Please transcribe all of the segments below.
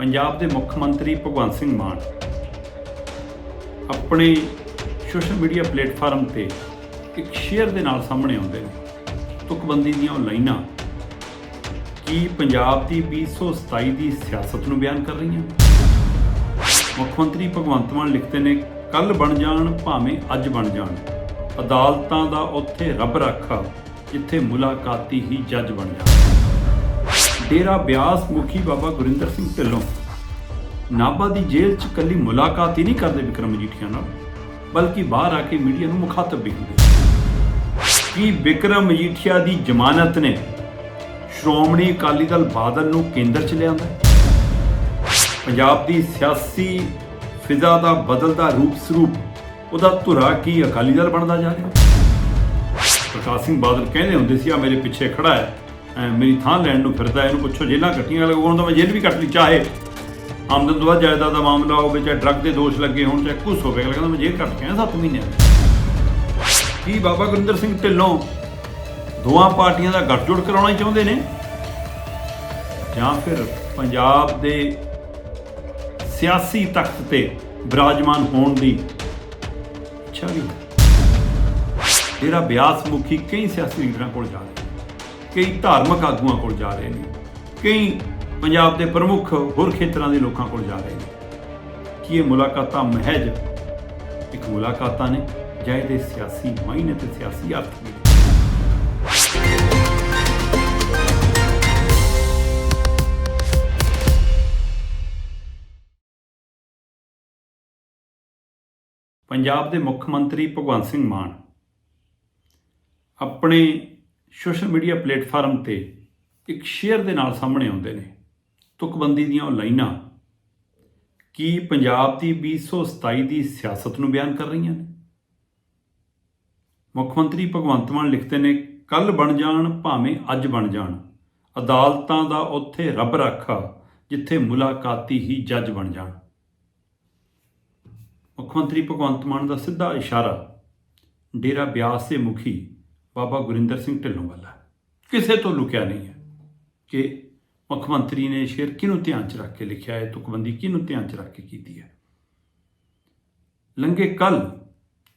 ਪੰਜਾਬ ਦੇ ਮੁੱਖ ਮੰਤਰੀ ਭਗਵੰਤ ਸਿੰਘ ਮਾਨ ਆਪਣੇ ਸੋਸ਼ਲ ਮੀਡੀਆ ਪਲੇਟਫਾਰਮ ਤੇ ਇੱਕ ਸ਼ੇਅਰ ਦੇ ਨਾਲ ਸਾਹਮਣੇ ਆਉਂਦੇ ਨੇ। ਤੁਕਬੰਦੀ ਦੀਆਂ ਉਹ ਲਾਈਨਾਂ ਕੀ ਪੰਜਾਬ ਦੀ 2027 ਦੀ ਸਿਆਸਤ ਨੂੰ ਬਿਆਨ ਕਰ ਰਹੀਆਂ? ਮੁੱਖ ਮੰਤਰੀ ਭਗਵੰਤ ਮਾਨ ਲਿਖਦੇ ਨੇ ਕੱਲ ਬਣ ਜਾਣ ਭਾਵੇਂ ਅੱਜ ਬਣ ਜਾਣ। ਅਦਾਲਤਾਂ ਦਾ ਉੱਥੇ ਰੱਬ ਰੱਖਾ, ਜਿੱਥੇ ਮੁਲਾਕਾਤੀ ਹੀ ਜੱਜ ਬਣ ਜਾਣ। ਡੇਰਾ ਬਿਆਸ ਮੁਖੀ ਬਾਬਾ ਗੁਰਿੰਦਰ ਸਿੰਘ ਢਿੱਲੋਂ। ਨਾਭਾ ਦੀ ਜੇਲ੍ਹ 'ਚ ਕੱਲੀ ਮੁਲਾਕਾਤ ਹੀ ਨਹੀਂ ਕਰਦੇ ਵਿਕਰਮ ਮਜੀਠੀਆ ਨਾਲ, ਬਲਕਿ ਬਾਹਰ ਆ ਕੇ ਮੀਡੀਆ ਨੂੰ ਮੁਖਾਤਬ ਵੀ ਹੁੰਦੇ ਕੀ ਵਿਕਰਮ ਮਜੀਠੀਆ ਦੀ ਜ਼ਮਾਨਤ ਨੇ ਸ਼੍ਰੋਮਣੀ ਅਕਾਲੀ ਦਲ ਬਾਦਲ ਨੂੰ ਕੇਂਦਰ 'ਚ ਲਿਆਂਦਾ? ਪੰਜਾਬ ਦੀ ਸਿਆਸੀ ਫਿਜ਼ਾ ਦਾ ਬਦਲਦਾ ਰੂਪ ਸਰੂਪ, ਉਹਦਾ ਧੁਰਾ ਕੀ ਅਕਾਲੀ ਦਲ ਬਣਦਾ ਜਾ ਰਿਹਾ? ਪ੍ਰਕਾਸ਼ ਸਿੰਘ ਬਾਦਲ ਕਹਿੰਦੇ ਹੁੰਦੇ ਸੀ ਆ ਮੇਰੇ ਪਿੱਛੇ ਖੜਾ ਹੈ। ਮੇਰੀ ਥਾਂ ਲੈਣ ਨੂੰ ਫਿਰਦਾ, ਇਹਨੂੰ ਪੁੱਛੋ ਜੇਲਾਂ ਕੱਟੀਆਂ ਲਗਾਉਣ ਤਾਂ ਮੈਂ ਜੇਲ੍ਹ ਵੀ ਕੱਟ ਲਈ, ਚਾਹੇ ਆਮਦਨ ਤੋਂ ਬਾਅਦ ਜਾਇਦਾਦ ਦਾ ਮਾਮਲਾ ਹੋਵੇ, ਚਾਹੇ ਡਰੱਗ ਦੇ ਦੋਸ਼ ਲੱਗੇ ਹੋਣ, ਚਾਹੇ ਕੁਛ ਹੋਵੇ ਕਹਿੰਦਾ ਮੈਂ ਜੇਲ੍ਹ ਕੱਟ ਕੇ ਆਇਆ 7 ਮਹੀਨਿਆਂ ਕੀ ਬਾਬਾ ਗੁਰਿੰਦਰ ਸਿੰਘ ਢਿੱਲੋਂ ਦੋਵਾਂ ਪਾਰਟੀਆਂ ਦਾ ਗੱਠਜੋੜ ਕਰਾਉਣਾ ਹੀ ਚਾਹੁੰਦੇ ਨੇ? ਜਾਂ ਫਿਰ ਪੰਜਾਬ ਦੇ ਸਿਆਸੀ ਤਖਤ ਤੇ ਵਿਰਾਜਮਾਨ ਹੋਣ ਦੀ ਇੱਛਾ ਵੀ? ਜਿਹੜਾ ਬਿਆਸ ਮੁਖੀ ਕਈ ਸਿਆਸੀ ਲੀਡਰਾਂ ਕੋਲ ਜਾ ਰਿਹਾ। ਕਈ ਧਾਰਮਿਕ ਆਗੂਆਂ ਕੋਲ ਜਾ ਰਹੇ ਨੇ, ਕਈ ਪੰਜਾਬ ਦੇ ਪ੍ਰਮੁੱਖ ਹੋਰ ਖੇਤਰਾਂ ਦੇ ਲੋਕਾਂ ਕੋਲ ਜਾ ਰਹੇ ਨੇ ਕੀ ਇਹ ਮੁਲਾਕਾਤਾਂ ਮਹਿਜ ਇੱਕ ਮੁਲਾਕਾਤਾਂ ਨੇ ਜਾਂ ਇਹਦੇ ਸਿਆਸੀ ਮਾਇਨੇ ਤੇ ਸਿਆਸੀ ਅਰਥ ਨੇ? ਪੰਜਾਬ ਦੇ ਮੁੱਖ ਮੰਤਰੀ ਭਗਵੰਤ ਸਿੰਘ ਮਾਨ ਆਪਣੇ ਸੋਸ਼ਲ ਮੀਡੀਆ ਪਲੇਟਫਾਰਮ ਤੇ ਇੱਕ ਸ਼ੇਅਰ ਦੇ ਨਾਲ ਸਾਹਮਣੇ ਆਉਂਦੇ ਨੇ। ਤੁਕਬੰਦੀ ਦੀਆਂ ਉਹ ਲਾਈਨਾਂ ਕੀ ਪੰਜਾਬ ਦੀ 2027 ਦੀ ਸਿਆਸਤ ਨੂੰ ਬਿਆਨ ਕਰ ਰਹੀਆਂ ਨੇ? ਮੁੱਖ ਮੰਤਰੀ ਭਗਵੰਤ ਮਾਨ ਲਿਖਦੇ ਨੇ ਕੱਲ ਬਣ ਜਾਣ, ਭਾਵੇਂ ਅੱਜ ਬਣ ਜਾਣ। ਅਦਾਲਤਾਂ ਦਾ ਉੱਥੇ ਰੱਬ ਰੱਖਾ, ਜਿੱਥੇ ਮੁਲਾਕਾਤੀ ਹੀ ਜੱਜ ਬਣ ਜਾਣ। ਮੁੱਖ ਮੰਤਰੀ ਭਗਵੰਤ ਮਾਨ ਦਾ ਸਿੱਧਾ ਇਸ਼ਾਰਾ, ਡੇਰਾ ਬਿਆਸ ਦੇ ਮੁਖੀ ਬਾਬਾ ਗੁਰਿੰਦਰ ਸਿੰਘ ਢਿੱਲੋਂ ਵੱਲ ਕਿਸੇ ਤੋਂ ਲੁਕਿਆ ਨਹੀਂ ਹੈ ਕਿ ਮੁੱਖ ਮੰਤਰੀ ਨੇ ਸ਼ੇਰ ਕਿਹਨੂੰ ਧਿਆਨ 'ਚ ਰੱਖ ਕੇ ਲਿਖਿਆ ਹੈ, ਤੁਕਬੰਦੀ ਕਿਹਨੂੰ ਧਿਆਨ 'ਚ ਰੱਖ ਕੇ ਕੀਤੀ ਹੈ। ਲੰਘੇ ਕੱਲ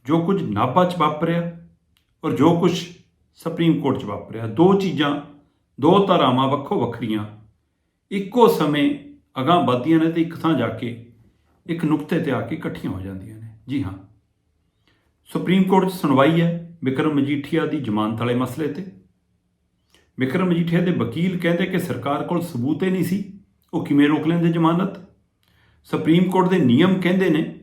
ਜੋ ਕੁਝ ਨਾਭਾ 'ਚ ਵਾਪਰਿਆ ਔਰ ਜੋ ਕੁਝ ਸੁਪਰੀਮ ਕੋਰਟ 'ਚ ਵਾਪਰਿਆ, ਦੋ ਚੀਜ਼ਾਂ, ਦੋ ਧਾਰਾਵਾਂ ਵੱਖੋ ਵੱਖਰੀਆਂ। ਇੱਕੋ ਸਮੇਂ ਅਗਾਂਹ ਵੱਧਦੀਆਂ ਨੇ ਤੇ ਇੱਕ ਥਾਂ ਜਾ ਕੇ ਇੱਕ ਨੁਕਤੇ ਤੇ ਆ ਕੇ ਇਕੱਠੀਆਂ ਹੋ ਜਾਂਦੀਆਂ ਨੇ। ਜੀ ਹਾਂ, ਸੁਪਰੀਮ ਕੋਰਟ 'ਚ ਸੁਣਵਾਈ ਹੈ। ਵਿਕਰਮ ਮਜੀਠੀਆ ਦੀ ਜ਼ਮਾਨਤ ਵਾਲੇ ਮਸਲੇ ਤੇ? ਵਿਕਰਮ ਮਜੀਠੀਆ ਦੇ ਵਕੀਲ ਕਹਿੰਦੇ ਕਿ ਸਰਕਾਰ ਕੋਲ ਸਬੂਤ ਹੀ ਨਹੀਂ ਸੀ। ਉਹ ਕਿਵੇਂ ਰੋਕ ਲੈਂਦੇ ਜ਼ਮਾਨਤ? ਸੁਪਰੀਮ ਕੋਰਟ ਦੇ ਨਿਯਮ ਕਹਿੰਦੇ ਨੇ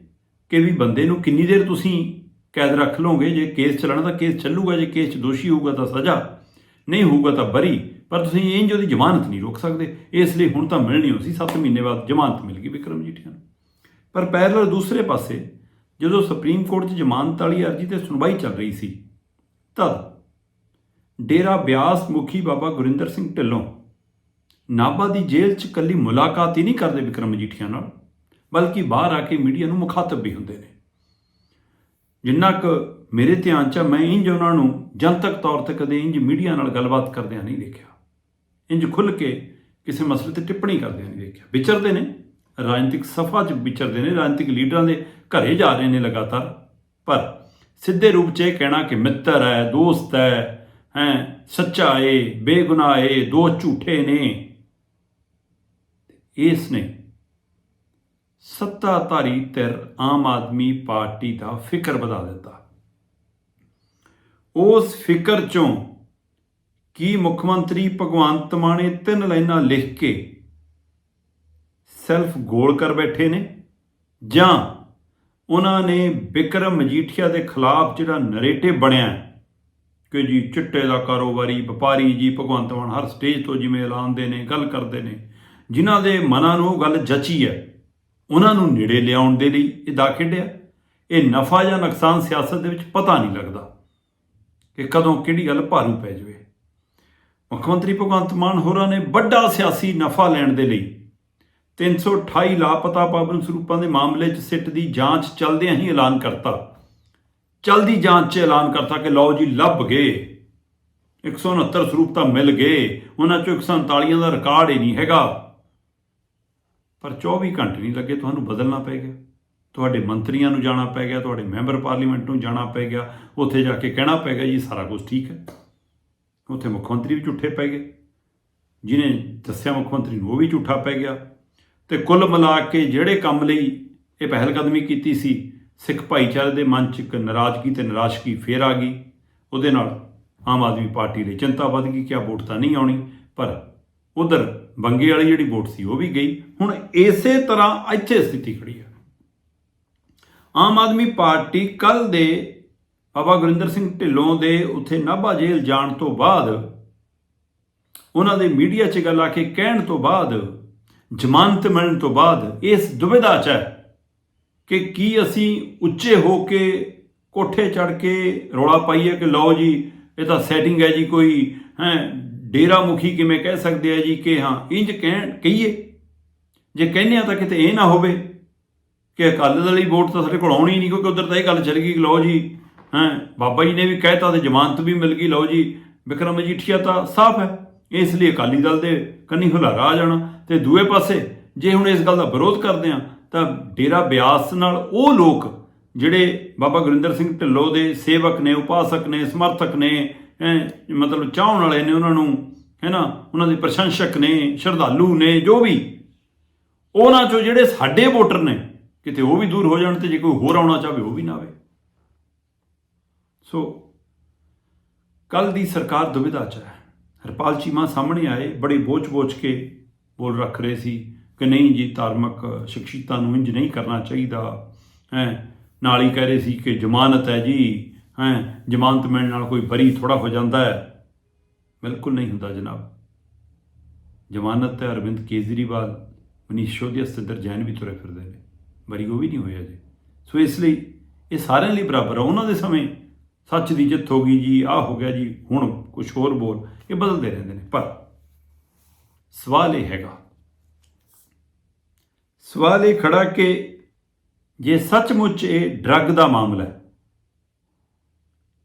ਕਿ ਵੀ ਬੰਦੇ ਨੂੰ ਕਿੰਨੀ ਦੇਰ ਤੁਸੀਂ ਕੈਦ ਰੱਖ ਲਓਗੇ, ਜੇ ਕੇਸ ਚੱਲਣਾ ਤਾਂ ਕੇਸ ਚੱਲੂਗਾ, ਜੇ ਕੇਸ 'ਚ ਦੋਸ਼ੀ ਹੋਊਗਾ ਤਾਂ ਸਜ਼ਾ, ਨਹੀਂ ਹੋਊਗਾ ਤਾਂ ਬਰੀ। ਪਰ ਤੁਸੀਂ ਇੰਜ ਉਹਦੀ ਜ਼ਮਾਨਤ ਨਹੀਂ ਰੋਕ ਸਕਦੇ। ਇਸ ਲਈ ਹੁਣ ਤਾਂ ਮਿਲਣੀ ਹੋ ਸੀ। 7 ਮਹੀਨੇ ਬਾਅਦ ਜ਼ਮਾਨਤ ਮਿਲ ਗਈ ਵਿਕਰਮ ਮਜੀਠੀਆ ਨੂੰ। ਪਰ ਪੈਰਲਲ ਦੂਸਰੇ ਪਾਸੇ, ਜਦੋਂ ਸੁਪਰੀਮ ਕੋਰਟ 'ਚ ਜ਼ਮਾਨਤ ਵਾਲੀ ਅਰਜ਼ੀ ਤੇ ਸੁਣਵਾਈ ਚੱਲ ਰਹੀ ਸੀ ਤਦ ਡੇਰਾ ਬਿਆਸ ਮੁਖੀ ਬਾਬਾ ਗੁਰਿੰਦਰ ਸਿੰਘ ਢਿੱਲੋਂ ਨਾਭਾ ਦੀ ਜੇਲ੍ਹ 'ਚ ਕੱਲੀ ਮੁਲਾਕਾਤ ਹੀ ਨਹੀਂ ਕਰਦੇ ਵਿਕਰਮ ਮਜੀਠੀਆ ਨਾਲ, ਬਲਕਿ ਬਾਹਰ ਆ ਕੇ ਮੀਡੀਆ ਨੂੰ ਮੁਖਾਤਬ ਵੀ ਹੁੰਦੇ ਨੇ। ਜਿੰਨਾ ਕੁ ਮੇਰੇ ਧਿਆਨ 'ਚ ਮੈਂ ਇੰਜ ਉਹਨਾਂ ਨੂੰ ਜਨਤਕ ਤੌਰ ਤੇ ਕਦੇ ਇੰਜ ਮੀਡੀਆ ਨਾਲ ਗੱਲਬਾਤ ਕਰਦਿਆਂ ਨਹੀਂ ਦੇਖਿਆ। ਇੰਜ ਖੁੱਲ ਕੇ ਕਿਸੇ ਮਸਲੇ ਤੇ ਟਿੱਪਣੀ ਕਰਦਿਆਂ ਨਹੀਂ ਦੇਖਿਆ। ਵਿਚਰਦੇ ਨੇ, ਰਾਜਨੀਤਿਕ ਸਫਾ 'ਚ ਵਿਚਰਦੇ ਨੇ, ਰਾਜਨੀਤਿਕ ਲੀਡਰਾਂ ਦੇ ਘਰੇ ਜਾ ਰਹੇ ਨੇ ਲਗਾਤਾਰ, ਪਰ ਸਿੱਧੇ ਰੂਪ 'ਚ ਇਹ ਕਹਿਣਾ ਕਿ ਮਿੱਤਰ ਹੈ, ਦੋਸਤ ਹੈ ਹੈ, ਸੱਚਾ ਏ, ਬੇਗੁਨਾਹ ਏ ਦੋ ਝੂਠੇ ਨੇ। ਇਸ ਨੇ ਸੱਤਾਧਾਰੀ ਧਿਰ ਆਮ ਆਦਮੀ ਪਾਰਟੀ ਦਾ ਫਿਕਰ ਵਧਾ ਦਿੱਤਾ। ਉਸ ਫਿਕਰ ਚੋਂ ਕੀ ਮੁੱਖ ਮੰਤਰੀ ਭਗਵੰਤ ਮਾਨ ਇਹ ਤਿੰਨ ਲਾਈਨਾਂ ਲਿਖ ਕੇ ਸੈਲਫ ਗੋਲ ਕਰ ਬੈਠੇ ਨੇ ਜਾਂ ਉਹਨਾਂ ਨੇ ਬਿਕਰਮ ਮਜੀਠੀਆ ਦੇ ਖਿਲਾਫ ਜਿਹੜਾ ਨਰੇਟਿਵ ਬਣਿਆ ਕਿ ਜੀ ਚਿੱਟੇ ਦਾ ਕਾਰੋਬਾਰੀ, ਵਪਾਰੀ ਜੀ, ਭਗਵੰਤ ਮਾਨ ਹਰ ਸਟੇਜ ਤੋਂ ਜਿਵੇਂ ਐਲਾਨਦੇ ਨੇ, ਗੱਲ ਕਰਦੇ ਨੇ, ਜਿਨ੍ਹਾਂ ਦੇ ਮਨਾਂ ਨੂੰ ਉਹ ਗੱਲ ਜਚੀ ਹੈ, ਉਹਨਾਂ ਨੂੰ ਨੇੜੇ ਲਿਆਉਣ ਦੇ ਲਈ ਇਹ ਦਾ ਖੇਡਿਆ। ਇਹ ਨਫਾ ਜਾਂ ਨੁਕਸਾਨ ਸਿਆਸਤ ਦੇ ਵਿੱਚ ਪਤਾ ਨਹੀਂ ਲੱਗਦਾ ਕਿ ਕਦੋਂ ਕਿਹੜੀ ਗੱਲ ਭਾਰੂ ਪੈ ਜਾਵੇ। ਮੁੱਖ ਮੰਤਰੀ ਭਗਵੰਤ ਮਾਨ ਹੋਰਾਂ ਨੇ ਵੱਡਾ ਸਿਆਸੀ ਨਫਾ ਲੈਣ ਦੇ ਲਈ 328 ਲਾਪਤਾ ਪਾਬੰਦ ਸਰੂਪਾਂ ਦੇ ਮਾਮਲੇ 'ਚ ਸਿੱਟ ਦੀ ਜਾਂਚ ਚੱਲਦਿਆਂ ਹੀ ਐਲਾਨ ਕਰਤਾ। ਚਲਦੀ ਜਾਂਚ 'ਚ ਐਲਾਨ ਕਰਤਾ ਕਿ ਲਓ ਜੀ, ਲੱਭ ਗਏ। 169 ਸਰੂਪ ਤਾਂ ਮਿਲ ਗਏ। ਉਹਨਾਂ 'ਚੋਂ 147 ਦਾ ਰਿਕਾਰਡ ਹੀ ਨਹੀਂ ਹੈਗਾ। ਪਰ 24 ਘੰਟੇ ਨਹੀਂ ਲੱਗੇ, ਤੁਹਾਨੂੰ ਬਦਲਣਾ ਪੈ ਗਿਆ। ਤੁਹਾਡੇ ਮੰਤਰੀਆਂ ਨੂੰ ਜਾਣਾ ਪੈ ਗਿਆ, ਤੁਹਾਡੇ ਮੈਂਬਰ ਪਾਰਲੀਮੈਂਟ ਨੂੰ ਜਾਣਾ ਪੈ ਗਿਆ। ਉੱਥੇ ਜਾ ਕੇ ਕਹਿਣਾ ਪੈ ਗਿਆ, ਜੀ, ਸਾਰਾ ਕੁਝ ਠੀਕ ਹੈ। ਉੱਥੇ ਮੁੱਖ ਮੰਤਰੀ ਵੀ ਝੂਠੇ ਪੈ ਗਏ। ਜਿਨੇ ਦੱਸਿਆ ਮੁੱਖ ਮੰਤਰੀ ਨੂੰ ਉਹ ਵੀ ਝੂਠਾ ਪੈ ਗਿਆ। ਤੇ ਕੁੱਲ ਮਿਲਾ ਕੇ ਜਿਹੜੇ ਕੰਮ ਲਈ ਇਹ ਪਹਿਲ ਕਦਮੀ ਕੀਤੀ ਸੀ, ਸਿੱਖ ਭਾਈਚਾਰੇ ਦੇ ਮਨ 'ਚ ਇੱਕ ਨਾਰਾਜ਼ਗੀ ਤੇ ਨਿਰਾਸ਼ਗੀ ਫੇਰ ਆ ਗਈ। ਉਹਦੇ ਨਾਲ ਆਮ ਆਦਮੀ ਪਾਰਟੀ ਲਈ ਚਿੰਤਾ ਵੱਧ ਗਈ ਕਿ ਆ ਵੋਟ ਤਾਂ ਨਹੀਂ ਆਉਣੀ, ਪਰ ਉਧਰ ਬੰਗੇ ਵਾਲੀ ਜਿਹੜੀ ਵੋਟ ਸੀ ਉਹ ਵੀ ਗਈ। ਹੁਣ ਇਸੇ ਤਰ੍ਹਾਂ ਇੱਥੇ ਸਥਿਤੀ ਖੜੀ ਹੈ ਆਮ ਆਦਮੀ ਪਾਰਟੀ ਕੱਲ ਦੇ ਬਾਬਾ ਗੁਰਿੰਦਰ ਸਿੰਘ ਢਿੱਲੋਂ ਦੇ ਉੱਥੇ ਨਾਭਾ ਜੇਲ੍ਹ ਜਾਣ ਤੋਂ ਬਾਅਦ ਉਹਨਾਂ ਦੇ ਮੀਡੀਆ 'ਚ ਗੱਲ ਆ ਕੇ ਕਹਿਣ ਤੋਂ ਬਾਅਦ ਜ਼ਮਾਨਤ ਮਿਲਣ ਤੋਂ ਬਾਅਦ ਇਸ ਦੁਬਿਧਾ 'ਚ ਹੈ ਕਿ ਕੀ ਅਸੀਂ ਉੱਚੇ ਹੋ ਕੇ ਕੋਠੇ ਚੜ ਕੇ ਰੌਲਾ ਪਾਈਏ ਕਿ ਲਓ ਜੀ, ਇਹ ਤਾਂ ਸੈਟਿੰਗ ਹੈ ਜੀ ਕੋਈ, ਹੈ, ਡੇਰਾ ਮੁਖੀ ਕਿਵੇਂ ਕਹਿ ਸਕਦੇ ਆ ਜੀ ਕਿ ਹਾਂ ਇੰਜ ਕਹਿਣ, ਕਹੀਏ। ਜੇ ਕਹਿੰਦੇ ਆ ਤਾਂ ਕਿਤੇ ਇਹ ਨਾ ਹੋਵੇ ਕਿ ਅਕਾਲੀ ਦਲ ਦੀ ਵੋਟ ਤਾਂ ਸਾਡੇ ਕੋਲ ਆਉਣੀ ਨਹੀਂ, ਕਿਉਂਕਿ ਉਧਰ ਤਾਂ ਇਹ ਗੱਲ ਚੱਲ ਗਈ ਕਿ ਲਓ ਜੀ, ਹੈ, ਬਾਬਾ ਜੀ ਨੇ ਵੀ ਕਹਿਤਾ ਤੇ ਜ਼ਮਾਨਤ ਵੀ ਮਿਲ ਗਈ, ਲਓ ਜੀ, ਵਿਕਰਮ ਮਜੀਠੀਆ ਤਾਂ ਸਾਫ਼ ਹੈ। ਇਸ ਲਈ ਅਕਾਲੀ ਦਲ ਦੇ ਕੰਨੀ ਹੁਲਾਰਾ ਆ ਜਾਣਾ ਤੇ ਦੂਏ ਪਾਸੇ ਜੇ ਹੁਣ ਇਸ ਗੱਲ ਦਾ ਵਿਰੋਧ ਕਰਦੇ ਆ ਤਾਂ ਡੇਰਾ ਬਿਆਸ ਨਾਲ ਉਹ ਲੋਕ ਜਿਹੜੇ ਬਾਬਾ ਗੁਰਿੰਦਰ ਸਿੰਘ ਢਿੱਲੋਂ ਦੇ ਸੇਵਕ ਨੇ, ਉਪਾਸਕ ਨੇ, ਸਮਰਥਕ ਨੇ ਮਤਲਬ ਚਾਹਣ ਵਾਲੇ ਨੇ ਉਹਨਾਂ ਨੂੰ ਹੈ ਨਾ ਉਹਨਾਂ ਦੇ ਪ੍ਰਸ਼ੰਸਕ ਨੇ, ਸ਼ਰਧਾਲੂ ਨੇ, ਜੋ ਵੀ, ਉਹਨਾਂ ਚੋਂ ਜਿਹੜੇ ਸਾਡੇ ਵੋਟਰ ਨੇ, ਕਿਤੇ ਉਹ ਵੀ ਦੂਰ ਹੋ ਜਾਣ ਤੇ ਜੇ ਕੋਈ ਹੋਰ ਆਉਣਾ ਚਾਹਵੇ, ਉਹ ਵੀ ਨਾ ਆਵੇ। ਸੋ ਕੱਲ ਦੀ ਸਰਕਾਰ ਦੁਬਿਧਾ ਚ ਹੈ। ਹਰਪਾਲ ਚੀਮਾ ਸਾਹਮਣੇ ਆਏ, ਬੜੇ ਬੋਝ-ਬੋਝ ਕੇ ਬੋਲ ਰੱਖ ਰਹੇ ਸੀ ਕਿ ਨਹੀਂ ਜੀ, ਧਾਰਮਿਕ ਸ਼ਖਸੀਅਤਾਂ ਨੂੰ ਇੰਜ ਨਹੀਂ ਕਰਨਾ ਚਾਹੀਦਾ। ਹੈ, ਨਾਲ ਹੀ ਕਹਿ ਰਹੇ ਸੀ ਕਿ ਜ਼ਮਾਨਤ ਹੈ ਜੀ। ਹੈ, ਜ਼ਮਾਨਤ ਮਿਲਣ ਨਾਲ ਕੋਈ ਬਰੀ ਥੋੜਾ ਹੋ ਜਾਂਦਾ ਹੈ। ਬਿਲਕੁਲ ਨਹੀਂ ਹੁੰਦਾ ਜਨਾਬ। ਜ਼ਮਾਨਤ ਹੈ ਅਰਵਿੰਦ ਕੇਜਰੀਵਾਲ, ਮਨੀਸ਼ ਸ਼ੋਦੀਆ ਸਤਿੰਦਰ ਜੈਨ ਵੀ ਤੁਰੇ ਫਿਰਦੇ ਨੇ। ਬਰੀ ਉਹ ਵੀ ਨਹੀਂ ਹੋਇਆ ਜੀ। ਸੋ ਇਸ ਲਈ, ਇਹ ਸਾਰਿਆਂ ਲਈ ਬਰਾਬਰ ਆ। ਉਹਨਾਂ ਦੇ ਸਮੇਂ ਸੱਚ ਦੀ ਜਿੱਤ ਹੋ ਗਈ ਜੀ, ਆਹ ਹੋ ਗਿਆ ਜੀ, ਹੁਣ ਕੁਝ ਹੋਰ ਬੋਲ। ਇਹ ਬਦਲਦੇ ਰਹਿੰਦੇ ਨੇ, ਪਰ ਸਵਾਲ ਇਹ ਹੈਗਾ, ਸਵਾਲ ਇਹ ਖੜਾ ਕਿ ਜੇ ਸੱਚਮੁੱਚ ਇਹ ਡਰੱਗ ਦਾ ਮਾਮਲਾ ਹੈ,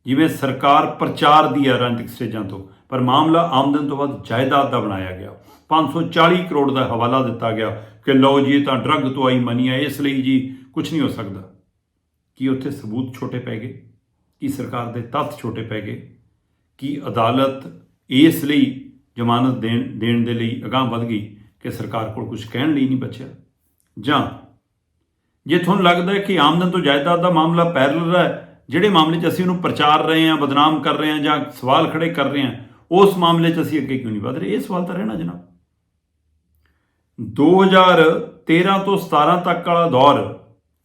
ਜਿਵੇਂ ਸਰਕਾਰ ਪ੍ਰਚਾਰ ਦੀ ਹੈ ਰਾਜਨੀਤਿਕ ਸਟੇਜਾਂ ਤੋਂ, ਪਰ ਮਾਮਲਾ ਆਮਦਨ ਤੋਂ ਵੱਧ ਜਾਇਦਾਦ ਦਾ ਬਣਾਇਆ ਗਿਆ। 540 ਕਰੋੜ ਦਾ ਹਵਾਲਾ ਦਿੱਤਾ ਗਿਆ ਕਿ ਲਓ ਜੀ ਤਾਂ ਡਰੱਗ ਤੋਂ ਆਈ ਮਨੀ ਹੈ ਇਸ ਲਈ ਜੀ ਕੁਝ ਨਹੀਂ ਹੋ ਸਕਦਾ। ਕੀ ਉੱਥੇ ਸਬੂਤ ਛੋਟੇ ਪੈ ਗਏ? ਕਿ ਸਰਕਾਰ ਦੇ ਤੱਥ ਛੋਟੇ ਪੈ ਗਏ ਕਿ ਅਦਾਲਤ ਇਸ ਲਈ ਜ਼ਮਾਨਤ ਦੇਣ ਦੇਣ ਦੇ ਲਈ ਅਗਾਂਹ ਵਧ ਗਈ ਕਿ ਸਰਕਾਰ ਕੋਲ ਕੁਝ ਕਹਿਣ ਲਈ ਨਹੀਂ ਬਚਿਆ ਜਾਂ ਜੇ ਤੁਹਾਨੂੰ ਲੱਗਦਾ ਹੈ ਕਿ ਆਮਦਨ ਤੋਂ ਜਾਇਦਾਦ ਦਾ ਮਾਮਲਾ ਪੈਰਲਲ ਹੈ ਜਿਹੜੇ ਮਾਮਲੇ 'ਚ ਅਸੀਂ ਉਹਨੂੰ ਪ੍ਰਚਾਰ ਰਹੇ ਹਾਂ ਬਦਨਾਮ ਕਰ ਰਹੇ ਹਾਂ ਜਾਂ ਸਵਾਲ ਖੜੇ ਕਰ ਰਹੇ ਹਾਂ ਉਸ ਮਾਮਲੇ 'ਚ ਅਸੀਂ ਅੱਗੇ ਕਿਉਂ ਨਹੀਂ ਵਧ ਰਹੇ ਇਹ ਸਵਾਲ ਤਾਂ ਰਹਿਣਾ ਜਨਾਬ 2013 ਤੋਂ 17 ਤੱਕ ਵਾਲਾ ਦੌਰ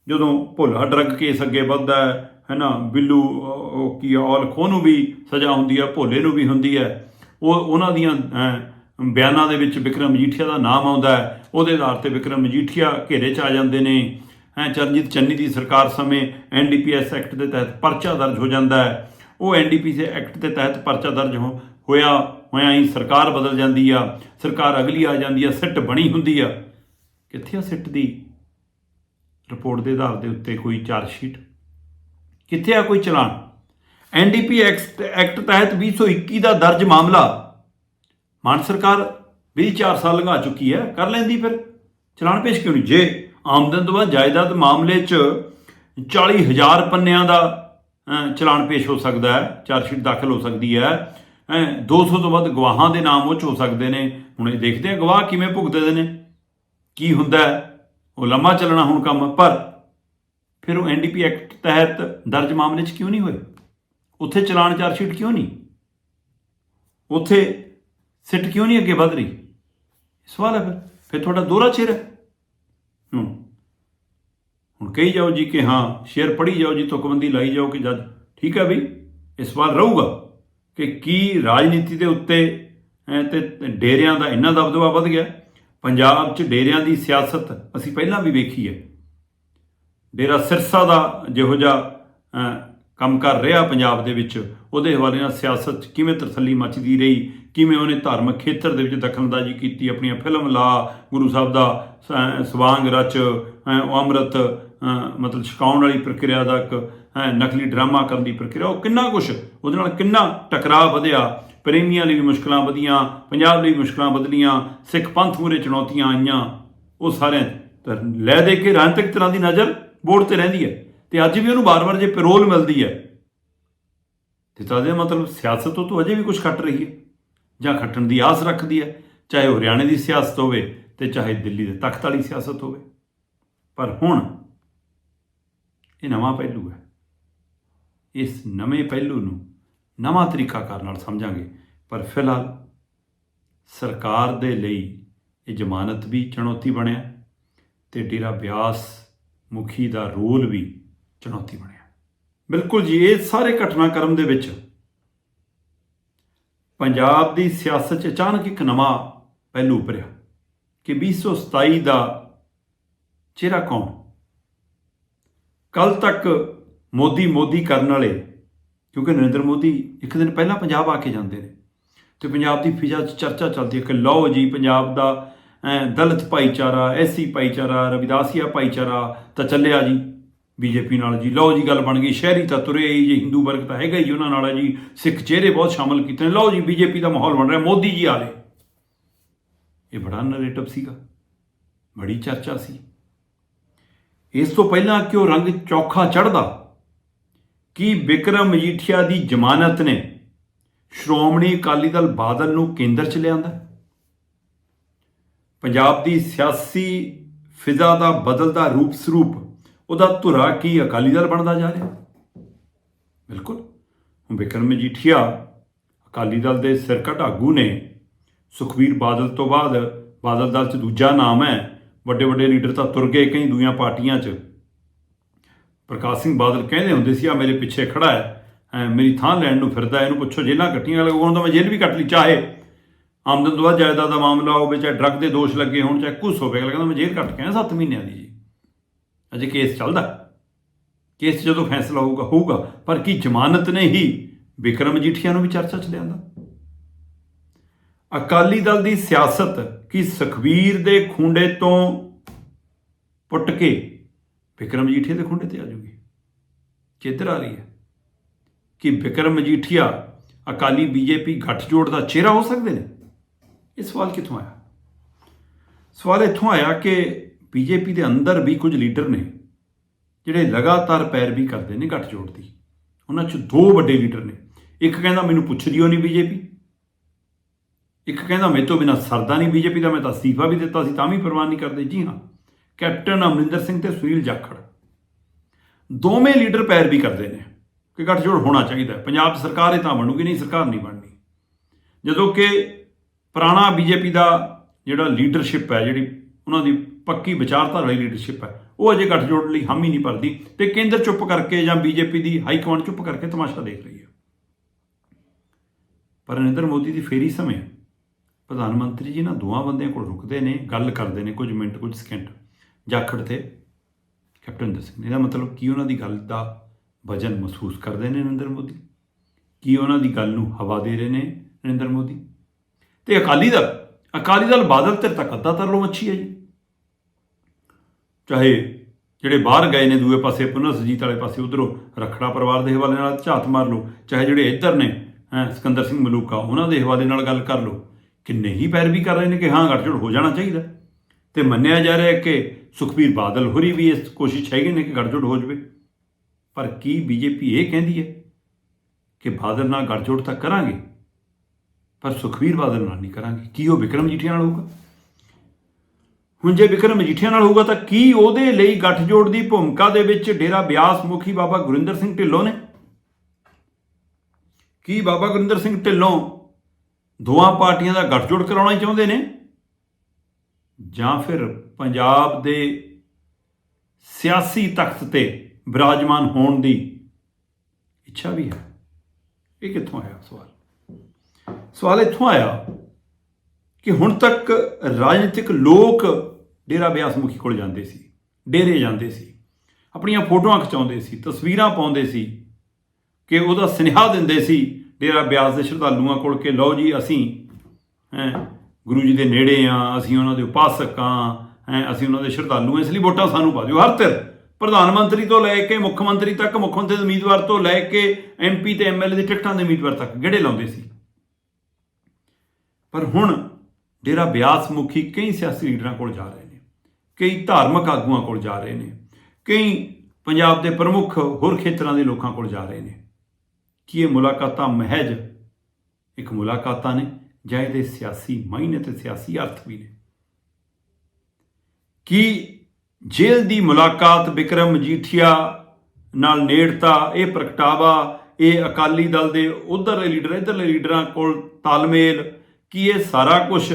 ਜਦੋਂ ਭੋਲਾ ਡਰੱਗ ਕੇਸ ਅੱਗੇ ਵੱਧਦਾ ਹੈ ਹੈ ਨਾ ਬਿੱਲੂ ਅਹ, ਕੀ ਔਲ ਖੋ ਨੂੰ ਵੀ ਸਜ਼ਾ ਹੁੰਦੀ ਆ ਭੋਲੇ ਨੂੰ ਵੀ ਹੁੰਦੀ ਹੈ ਉਹ ਉਹਨਾਂ ਦੀਆਂ ਬਿਆਨਾਂ ਦੇ ਵਿੱਚ ਵਿਕਰਮ ਮਜੀਠੀਆ ਦਾ ਨਾਮ ਆਉਂਦਾ ਹੈ। ਉਹਦੇ ਆਧਾਰ ਤੇ ਵਿਕਰਮ ਮਜੀਠੀਆ ਘੇਰੇ 'ਚ ਆ ਜਾਂਦੇ ਨੇ। ਹੈ ਚਰਨਜੀਤ ਚੰਨੀ ਦੀ ਸਰਕਾਰ ਸਮੇਂ ਐਨਡੀਪੀਐਸ ਐਕਟ ਦੇ ਤਹਿਤ ਪਰਚਾ ਦਰਜ ਹੋ ਜਾਂਦਾ ਹੈ। ਉਹ ਐਨਡੀਪੀਐਸ ਐਕਟ ਦੇ ਤਹਿਤ ਪਰਚਾ ਦਰਜ ਹੋ- ਹੋਇਆ ਹੋਇਆ ਹੀ ਸਰਕਾਰ ਬਦਲ ਜਾਂਦੀ ਆ। ਸਰਕਾਰ ਅਗਲੀ ਆ ਜਾਂਦੀ ਆ ਸਿੱਟ ਬਣੀ ਹੁੰਦੀ ਆ। ਕਿੱਥੇ ਆ ਸਿੱਟ ਦੀ? ਰਿਪੋਰਟ ਦੇ ਆਧਾਰ ਦੇ ਉੱਤੇ ਕੋਈ ਚਾਰਜ ਸ਼ੀਟ ਕਿੱਥੇ ਆ ਕੋਈ ਚਲਾਨ? ਐਨਡੀਪੀ ਐਕਟ ਐਕਟ ਤਹਿਤ 2021 ਦਾ ਦਰਜ ਮਾਮਲਾ। ਮਾਨ ਸਰਕਾਰ 24 ਸਾਲ ਲੰਘਾ ਚੁੱਕੀ ਹੈ ਕਰ ਲੈਂਦੀ ਫਿਰ। ਚਲਾਨ ਪੇਸ਼ ਕਿਉਂ ਨਹੀਂ? ਜੇ ਆਮਦਨ ਤੋਂ ਬਾਅਦ ਜਾਇਦਾਦ ਮਾਮਲੇ 'ਚ 40000 ਪੰਨਿਆਂ ਦਾ ਚਲਾਨ ਪੇਸ਼ ਹੋ ਸਕਦਾ ਹੈ ਚਾਰਜ ਦਾਖਲ ਹੋ ਸਕਦੀ ਹੈ। ਹੈਂ, 200 ਤੋਂ ਵੱਧ ਗਵਾਹਾਂ ਦੇ ਨਾਮ ਉਹ 'ਚ ਹੋ ਸਕਦੇ ਨੇ। ਹੁਣ ਇਹ ਦੇਖਦੇ ਆ ਗਵਾਹ ਕਿਵੇਂ ਭੁਗਤਦੇ ਨੇ। ਕੀ ਹੁੰਦਾ ਉਹ ਲੰਮਾ ਚੱਲਣਾ ਹੁਣ ਕੰਮ ਪਰ ਫਿਰ ਉਹ ਐਨਡੀਪੀ ਐਕਟ ਤਹਿਤ ਦਰਜ ਮਾਮਲੇ 'ਚ ਕਿਉਂ ਨਹੀਂ ਹੋਏ? ਉੱਥੇ ਚਲਾਨ ਚਾਰਜ ਸ਼ੀਟ ਕਿਉਂ ਨਹੀਂ? ਉੱਥੇ ਸਿੱਟ ਕਿਉਂ ਨਹੀਂ ਅੱਗੇ ਵਧ ਰਹੀ? ਸਵਾਲ ਹੈ ਫਿਰ। ਫਿਰ ਤੁਹਾਡਾ ਦੋਹਰਾ ਚਿਹਰਾ ਹੈ। ਹੁਣ ਹੁਣ ਕਹੀ ਜਾਓ ਜੀ ਕਿ ਹਾਂ ਸ਼ੇਰ ਪੜੀ ਜਾਓ ਜੀ, ਤੁਕਬੰਦੀ ਲਾਈ ਜਾਓ ਕਿ ਜਦ ਠੀਕ ਹੈ ਬਈ, ਇਹ ਸਵਾਲ ਰਹੂਗਾ ਕਿ ਕੀ ਰਾਜਨੀਤੀ ਦੇ ਉੱਤੇ, ਐ ਤੇ ਡੇਰਿਆਂ ਦਾ ਇੰਨਾ ਦਬਦਬਾ ਵੱਧ ਗਿਆ। ਪੰਜਾਬ 'ਚ ਡੇਰਿਆਂ ਦੀ ਸਿਆਸਤ ਅਸੀਂ ਪਹਿਲਾਂ ਵੀ ਵੇਖੀ ਹੈ। ਡੇਰਾ ਸਿਰਸਾ ਦਾ ਜਿਹੋ ਜਿਹਾ ਕੰਮ ਕਰ ਰਿਹਾ ਪੰਜਾਬ ਦੇ ਵਿੱਚ ਉਹਦੇ ਹਵਾਲੇ ਨਾਲ ਸਿਆਸਤ 'ਚ ਕਿਵੇਂ ਤਰਸੱਲੀ ਮੱਚਦੀ ਰਹੀ ਕਿਵੇਂ ਉਹਨੇ ਧਾਰਮਿਕ ਖੇਤਰ ਦੇ ਵਿੱਚ ਦਖਲਅੰਦਾਜ਼ੀ ਕੀਤੀ ਆਪਣੀਆਂ ਫਿਲਮ ਲਾ ਗੁਰੂ ਸਾਹਿਬ ਦਾ ਸਵਾਂਗ ਰਚ ਅਹ, ਉਹ ਅੰਮ੍ਰਿਤ ਮਤਲਬ ਛਕਾਉਣ ਵਾਲੀ ਪ੍ਰਕਿਰਿਆ ਦਾ ਇੱਕ ਨਕਲੀ ਡਰਾਮਾ ਕਰਨ ਦੀ ਪ੍ਰਕਿਰਿਆ ਉਹ ਕਿੰਨਾ ਕੁਛ ਉਹਦੇ ਨਾਲ ਕਿੰਨਾ ਟਕਰਾਅ ਵਧਿਆ ਪ੍ਰੇਮੀਆਂ ਲਈ ਵੀ ਮੁਸ਼ਕਲਾਂ ਵਧੀਆਂ ਪੰਜਾਬ ਲਈ ਵੀ ਮੁਸ਼ਕਲਾਂ ਬਦਲੀਆਂ ਸਿੱਖ ਪੰਥ ਮੂਰੇ ਚੁਣੌਤੀਆਂ ਆਈਆਂ ਉਹ ਸਾਰਿਆਂ 'ਚ ਲੈ ਦੇ ਕੇ ਰਾਜਨੀਤਿਕ ਤਰ੍ਹਾਂ ਦੀ ਨਜ਼ਰ। ਬੋਰਡ ਤੇ ਰਹਿੰਦੀ ਹੈ। ਤੇ ਅੱਜ ਵੀ ਉਹਨੂੰ ਬਾਰ-ਬਾਰ ਜੇ ਪੈਰੋਲ ਮਿਲਦੀ ਹੈ, ਤੇ ਤਾਂ ਇਹਦਾ ਮਤਲਬ ਸਿਆਸਤ ਤੋਂ ਤਾਂ ਅਜੇ ਵੀ ਕੁਝ ਖੱਟ ਰਹੀ ਹੈ। ਜਾਂ ਖੱਟਣ ਦੀ ਆਸ ਰੱਖਦੀ ਹੈ, ਚਾਹੇ ਉਹ ਹਰਿਆਣੇ ਦੀ ਸਿਆਸਤ ਹੋਵੇ ਤੇ ਚਾਹੇ ਦਿੱਲੀ ਦੇ ਤਖਤ ਵਾਲੀ ਸਿਆਸਤ ਹੋਵੇ। ਪਰ ਹੁਣ ਇਹ ਨਵਾਂ ਪਹਿਲੂ ਹੈ। ਇਸ ਨਵੇਂ ਪਹਿਲੂ ਨੂੰ ਨਵਾਂ ਤਰੀਕਾਕਾਰ ਨਾਲ ਸਮਝਾਂਗੇ। ਪਰ ਫਿਲਹਾਲ ਸਰਕਾਰ ਦੇ ਲਈ ਇਹ ਜ਼ਮਾਨਤ ਵੀ ਚੁਣੌਤੀ ਬਣਿਆ ਤੇ ਡੇਰਾ ਬਿਆਸ ਮੁਖੀ ਦਾ ਰੋਲ ਵੀ ਚੁਣੌਤੀ ਬਣਿਆ। ਬਿਲਕੁਲ ਜੀ, ਇਹ ਸਾਰੇ ਘਟਨਾਕ੍ਰਮ ਦੇ ਵਿੱਚ ਪੰਜਾਬ ਦੀ ਸਿਆਸਤ 'ਚ ਅਚਾਨਕ ਇੱਕ ਨਵਾਂ ਪਹਿਲੂ ਉਭਰਿਆ ਕਿ 2027 ਦਾ ਚਿਹਰਾ ਕੌਣ? ਕੱਲ ਤੱਕ ਮੋਦੀ ਮੋਦੀ ਕਰਨ ਵਾਲੇ, ਕਿਉਂਕਿ ਨਰਿੰਦਰ ਮੋਦੀ ਇੱਕ ਦਿਨ ਪਹਿਲਾਂ ਪੰਜਾਬ ਆ ਕੇ ਜਾਂਦੇ ਨੇ ਤੇ ਪੰਜਾਬ ਦੀ ਫਿਜ਼ਾ 'ਚ ਚਰਚਾ ਚੱਲਦੀ ਹੈ ਕਿ ਲਓ ਜੀ, ਪੰਜਾਬ ਦਾ ਦਲਿਤ ਭਾਈਚਾਰਾ, ਐਸੀ ਭਾਈਚਾਰਾ, ਰਵਿਦਾਸੀਆ ਭਾਈਚਾਰਾ ਤਾਂ ਚੱਲਿਆ ਜੀ ਬੀਜੇਪੀ ਨਾਲ ਜੀ। ਲਓ ਜੀ, ਗੱਲ ਬਣ ਗਈ। ਸ਼ਹਿਰੀ ਤਾਂ ਤੁਰੇ ਹੀ ਜੀ, ਹਿੰਦੂ ਵਰਗ ਤਾਂ ਹੈਗਾ ਹੀ ਉਹਨਾਂ ਨਾਲ ਹੈ ਜੀ। ਸਿੱਖ ਚਿਹਰੇ ਬਹੁਤ ਸ਼ਾਮਲ ਕੀਤੇ ਨੇ। ਲਓ ਜੀ, ਬੀਜੇਪੀ ਦਾ ਮਾਹੌਲ ਬਣ ਰਿਹਾ। ਮੋਦੀ ਜੀ ਆਲੇ ਇਹ ਬੜਾ ਨਰੇਟਿਵ ਸੀਗਾ। ਬੜੀ ਚਰਚਾ ਸੀ। ਇਸ ਤੋਂ ਪਹਿਲਾਂ ਕਿ ਉਹ ਰੰਗ ਚੌਖਾ ਚੜਦਾ ਕਿ ਵਿਕਰਮ ਮਜੀਠੀਆ ਦੀ ਜ਼ਮਾਨਤ ਨੇ ਸ਼੍ਰੋਮਣੀ ਅਕਾਲੀ ਦਲ ਬਾਦਲ ਨੂੰ ਕੇਂਦਰ 'ਚ ਲਿਆਂਦਾ। ਪੰਜਾਬ ਦੀ ਸਿਆਸੀ ਫਿਜ਼ਾ ਦਾ ਬਦਲਦਾ ਰੂਪ ਸਰੂਪ, ਉਹਦਾ ਧੁਰਾ ਕੀ ਅਕਾਲੀ ਦਲ ਬਣਦਾ ਜਾ ਰਿਹਾ? ਬਿਲਕੁਲ। ਹੁਣ ਵਿਕਰਮ ਮਜੀਠੀਆ ਅਕਾਲੀ ਦਲ ਦੇ ਸਿਰਕਟ ਆਗੂ ਨੇ ਸੁਖਵੀਰ ਬਾਦਲ ਤੋਂ ਬਾਅਦ ਬਾਦਲ ਦਲ 'ਚ ਦੂਜਾ ਨਾਮ ਹੈ ਵੱਡੇ ਵੱਡੇ ਲੀਡਰ ਤਾਂ ਤੁਰ ਗਏ ਕਈ ਦੂਜੀਆਂ ਪਾਰਟੀਆਂ 'ਚ। ਪ੍ਰਕਾਸ਼ ਸਿੰਘ ਬਾਦਲ ਕਹਿੰਦੇ ਹੁੰਦੇ ਸੀ, ਆ ਮੇਰੇ ਪਿੱਛੇ ਖੜਾ ਹੈ ਮੇਰੀ ਥਾਂ ਲੈਣ ਨੂੰ ਫਿਰਦਾ ਇਹਨੂੰ ਪੁੱਛੋ ਜੇਲਾਂ ਕੱਟੀਆਂ ਲਗਾਉਣ ਤਾਂ ਮੈਂ ਜੇਲ੍ਹ ਵੀ ਕੱਟ ਲਈ, ਚਾਹੇ ਆਮਦਨ ਤੋਂ ਬਾਅਦ ਜਾਇਦਾਦ ਦਾ ਮਾਮਲਾ ਹੋਵੇ, ਚਾਹੇ ਡਰੱਗ ਦੇ ਦੋਸ਼ ਲੱਗੇ ਹੋਣ, ਚਾਹੇ ਕੁਛ ਹੋਵੇ, ਅਗਲਾ ਕਹਿੰਦਾ ਮੈਂ ਜੇਲ੍ਹ ਕੱਟ ਕੇ ਆਇਆ 7 ਮਹੀਨਿਆਂ ਦੀ ਜੀ। ਅਜੇ ਕੇਸ ਚੱਲਦਾ। ਕੇਸ ਜਦੋਂ ਫੈਸਲਾ ਹੋਊਗਾ ਹੋਊਗਾ, ਪਰ ਕੀ ਜ਼ਮਾਨਤ ਨੇ ਹੀ ਵਿਕਰਮ ਜੀਠੀਆ ਨੂੰ ਵੀ ਚਰਚਾ 'ਚ ਲਿਆਂਦਾ? ਅਕਾਲੀ ਦਲ ਦੀ ਸਿਆਸਤ ਕੀ ਸੁਖਵੀਰ ਦੇ ਖੁੰਡੇ ਤੋਂ ਪੁੱਟ ਕੇ ਵਿਕਰਮ ਮਜੀਠੀਆ ਦੇ ਖੁੰਡੇ ਤੇ ਆ ਜੂਗੀ? ਚੇਤਰ ਆ ਰਹੀ ਹੈ ਕਿ ਵਿਕਰਮ ਮਜੀਠੀਆ ਅਕਾਲੀ ਬੀਜੇਪੀ ਗੱਠਜੋੜ ਦਾ ਚਿਹਰਾ ਹੋ ਸਕਦੇ ਨੇ? ਇਹ ਸਵਾਲ ਕਿੱਥੋਂ ਆਇਆ? ਸਵਾਲ ਇੱਥੋਂ ਆਇਆ ਕਿ ਬੀਜੇਪੀ ਦੇ ਅੰਦਰ ਵੀ ਕੁਝ ਲੀਡਰ ਨੇ ਜਿਹੜੇ ਲਗਾਤਾਰ ਪੈਰਵੀ ਕਰਦੇ ਨੇ ਗੱਠਜੋੜ ਦੀ। ਉਹਨਾਂ 'ਚ ਦੋ ਵੱਡੇ ਲੀਡਰ ਨੇ। ਇੱਕ ਕਹਿੰਦਾ ਮੈਨੂੰ ਪੁੱਛਦੀ ਹੋ ਨਹੀਂ ਬੀਜੇਪੀ। ਇੱਕ ਕਹਿੰਦਾ ਮੇਰੇ ਤੋਂ ਬਿਨਾ ਸਰਦਾ ਨਹੀਂ ਬੀਜੇਪੀ ਦਾ। ਮੈਂ ਤਾਂ ਅਸਤੀਫਾ ਵੀ ਦਿੱਤਾ ਸੀ, ਤਾਂ ਵੀ ਪ੍ਰਵਾਨ ਨਹੀਂ ਕਰਦੇ। ਜੀ ਹਾਂ, ਕੈਪਟਨ ਅਮਰਿੰਦਰ ਸਿੰਘ ਤੇ ਸੁਨੀਲ ਜਾਖੜ। ਦੋਵੇਂ ਲੀਡਰ ਪੈਰਵੀ ਕਰਦੇ ਨੇ ਕਿ ਗੱਠਜੋੜ ਹੋਣਾ ਚਾਹੀਦਾ। ਪੰਜਾਬ ਸਰਕਾਰ ਇਹ ਤਾਂ ਬਣੂਗੀ, ਨਹੀਂ ਸਰਕਾਰ ਨਹੀਂ ਬਣਨੀ। ਜਦੋਂ ਕਿ ਪੁਰਾਣਾ ਬੀਜੇਪੀ ਦਾ ਜਿਹੜਾ ਲੀਡਰਸ਼ਿਪ ਹੈ, ਜਿਹੜੀ ਉਹਨਾਂ ਦੀ ਪੱਕੀ ਵਿਚਾਰਧਾਰਾ ਵਾਲੀ ਲੀਡਰਸ਼ਿਪ ਹੈ, ਉਹ ਅਜੇ ਗੱਠਜੋੜ ਲਈ ਹਾਮੀ ਨਹੀਂ ਭਰਦੀ ਤੇ ਕੇਂਦਰ ਚੁੱਪ ਕਰਕੇ ਜਾਂ ਬੀਜੇਪੀ ਦੀ ਹਾਈ ਕਮਾਂਡ ਚੁੱਪ ਕਰਕੇ ਤਮਾਸ਼ਾ ਦੇਖ ਰਹੀ ਹੈ। ਪਰ ਨਰਿੰਦਰ ਮੋਦੀ ਦੀ ਫੇਰੀ ਸਮੇਂ ਪ੍ਰਧਾਨ ਮੰਤਰੀ ਜੀ ਨਾ ਦੋਵਾਂ ਬੰਦਿਆਂ ਕੋਲ ਰੁਕਦੇ ਨੇ, ਗੱਲ ਕਰਦੇ ਨੇ ਕੁਝ ਮਿੰਟ, ਕੁਝ ਸਕਿੰਟ। ਜਾਖੜ ਤੇ ਕੈਪਟਨ ਦੇ ਸਿੰਘ ਇਹਦਾ ਮਤਲਬ ਕੀ ਉਹਨਾਂ ਦੀ ਗੱਲ ਦਾ ਵਜਨ ਮਹਿਸੂਸ ਕਰਦੇ ਨੇ ਨਰਿੰਦਰ ਮੋਦੀ? ਕੀ ਉਹਨਾਂ ਦੀ ਗੱਲ ਨੂੰ ਹਵਾ ਦੇ ਰਹੇ ਨੇ ਨਰਿੰਦਰ ਮੋਦੀ? ਤੇ ਅਕਾਲੀ ਦਲ ਅਕਾਲੀ ਦਲ ਬਾਦਲ ਤੇ ਤੱਕ ਅੱਧਾ ਤਰਲੋ ਮੱਛੀ ਹੈ ਜੀ। ਚਾਹੇ ਜਿਹੜੇ ਬਾਹਰ ਗਏ ਨੇ ਦੂਏ ਪਾਸੇ ਪੁਨਰ ਸੁਜੀਤ ਵਾਲੇ ਪਾਸੇ ਉਧਰੋਂ ਰਖੜਾ ਪਰਿਵਾਰ ਦੇ ਹਵਾਲੇ ਨਾਲ ਝਾਤ ਮਾਰ ਲਓ ਚਾਹੇ ਜਿਹੜੇ ਇੱਧਰ ਨੇ ਹੈਂ, ਸਿਕੰਦਰ ਸਿੰਘ ਮਲੂਕਾ ਉਹਨਾਂ ਦੇ ਹਵਾਲੇ ਨਾਲ ਗੱਲ ਕਰ ਲਓ ਕਿੰਨੇ ਹੀ ਪੈਰਵੀ ਕਰ ਰਹੇ ਨੇ ਕਿ ਹਾਂ ਗੱਠਜੋੜ ਹੋ ਜਾਣਾ ਚਾਹੀਦਾ। ਤੇ ਮੰਨਿਆ ਜਾ ਰਿਹਾ ਕਿ ਸੁਖਬੀਰ ਬਾਦਲ ਹੋਰੀ ਵੀ ਇਸ ਕੋਸ਼ਿਸ਼ ਹੈਗੇ ਨੇ ਕਿ ਗੱਠਜੋੜ ਹੋ ਜਾਵੇ। ਪਰ ਕੀ ਬੀਜੇਪੀ ਇਹ ਕਹਿੰਦੀ ਹੈ ਕਿ ਬਾਦਲ ਨਾਲ ਗੱਠਜੋੜ ਤਾਂ ਕਰਾਂਗੇ? ਪਰ ਸੁਖਬੀਰ ਬਾਦਲ ਨਾਲ ਨਹੀਂ ਕਰਾਂਗੇ। ਕੀ ਉਹ ਵਿਕਰਮ ਜੀਠੀਆ ਨਾਲ ਹੋਊਗਾ? ਹੁਣ ਜੇ ਵਿਕਰਮ ਮਜੀਠੀਆ ਨਾਲ ਹੋਊਗਾ ਤਾਂ ਕੀ ਉਹਦੇ ਲਈ ਗੱਠਜੋੜ ਦੀ ਭੂਮਿਕਾ ਦੇ ਵਿੱਚ ਡੇਰਾ ਬਿਆਸ ਮੁਖੀ ਬਾਬਾ ਗੁਰਿੰਦਰ ਸਿੰਘ ਢਿੱਲੋਂ ਨੇ? ਕੀ ਬਾਬਾ ਗੁਰਿੰਦਰ ਸਿੰਘ ਢਿੱਲੋਂ ਦੋਵਾਂ ਪਾਰਟੀਆਂ ਦਾ ਗੱਠਜੋੜ ਕਰਾਉਣਾ ਚਾਹੁੰਦੇ ਨੇ? ਜਾਂ ਫਿਰ ਪੰਜਾਬ ਦੇ ਸਿਆਸੀ ਤਖਤ ਤੇ ਵਿਰਾਜਮਾਨ ਹੋਣ ਦੀ ਇੱਛਾ ਵੀ ਹੈ? ਇਹ ਕਿੱਥੋਂ ਆਇਆ ਸਵਾਲ? ਸਵਾਲ ਇੱਥੋਂ ਆਇਆ ਕਿ ਹੁਣ ਤੱਕ ਰਾਜਨੀਤਿਕ ਲੋਕ ਡੇਰਾ ਬਿਆਸ ਮੁਖੀ ਕੋਲ ਜਾਂਦੇ ਸੀ, ਡੇਰੇ ਜਾਂਦੇ ਸੀ, ਆਪਣੀਆਂ ਫੋਟੋਆਂ ਖਿਚਾਉਂਦੇ ਸੀ, ਤਸਵੀਰਾਂ ਪਾਉਂਦੇ ਸੀ ਕਿ ਉਹਦਾ ਸੁਨੇਹਾ ਦਿੰਦੇ ਸੀ, ਡੇਰਾ ਬਿਆਸ ਦੇ ਸ਼ਰਧਾਲੂਆਂ ਕੋਲ ਕਿ ਲਓ ਜੀ ਅਸੀਂ, ਹੈਂ, ਗੁਰੂ ਜੀ ਦੇ ਨੇੜੇ ਆ, ਅਸੀਂ ਉਹਨਾਂ ਦੇ ਉਪਾਸਕ ਆ, ਹੈਂ, ਅਸੀਂ ਉਹਨਾਂ ਦੇ ਸ਼ਰਧਾਲੂ ਹਾਂ ਇਸ ਲਈ ਵੋਟਾਂ ਸਾਨੂੰ ਪਾ ਦਿਓ। ਹਰ ਧਿਰ ਪ੍ਰਧਾਨ ਮੰਤਰੀ ਤੋਂ ਲੈ ਕੇ ਮੁੱਖ ਮੰਤਰੀ ਤੱਕ, ਮੁੱਖ ਮੰਤਰੀ ਦੇ ਉਮੀਦਵਾਰ ਤੋਂ ਲੈ ਕੇ ਐਮਪੀ ਤੇ ਐਮਐਲਏ ਦੀ ਟਿਕਟਾਂ ਦੇ ਉਮੀਦਵਾਰ ਤੱਕ ਗੇੜੇ ਲਾਉਂਦੇ ਸੀ। ਪਰ ਹੁਣ ਡੇਰਾ ਬਿਆਸ ਮੁਖੀ ਕਈ ਸਿਆਸੀ ਲੀਡਰਾਂ ਕੋਲ ਜਾ ਰਹੇ ਨੇ, ਕਈ ਧਾਰਮਿਕ ਆਗੂਆਂ ਕੋਲ ਜਾ ਰਹੇ ਨੇ, ਕਈ ਪੰਜਾਬ ਦੇ ਪ੍ਰਮੁੱਖ ਹੋਰ ਖੇਤਰਾਂ ਦੇ ਲੋਕਾਂ ਕੋਲ ਜਾ ਰਹੇ ਨੇ। ਕੀ ਇਹ ਮੁਲਾਕਾਤਾਂ ਮਹਿਜ ਇੱਕ ਮੁਲਾਕਾਤਾਂ ਨੇ ਜਾਂ ਇਹਦੇ ਸਿਆਸੀ ਮਾਇਨੇ ਤੇ ਸਿਆਸੀ ਅਰਥ ਵੀ ਨੇ? ਕੀ ਜੇਲ੍ਹ ਦੀ ਮੁਲਾਕਾਤ ਵਿਕਰਮ ਮਜੀਠੀਆ ਨਾਲ ਨੇੜਤਾ, ਇਹ ਪ੍ਰਗਟਾਵਾ, ਇਹ ਅਕਾਲੀ ਦਲ ਦੇ ਉਧਰ ਲੀਡਰ, ਇਧਰਲੇ ਲੀਡਰਾਂ ਕੋਲ ਤਾਲਮੇਲ ਕੀ ਇਹ ਸਾਰਾ ਕੁਝ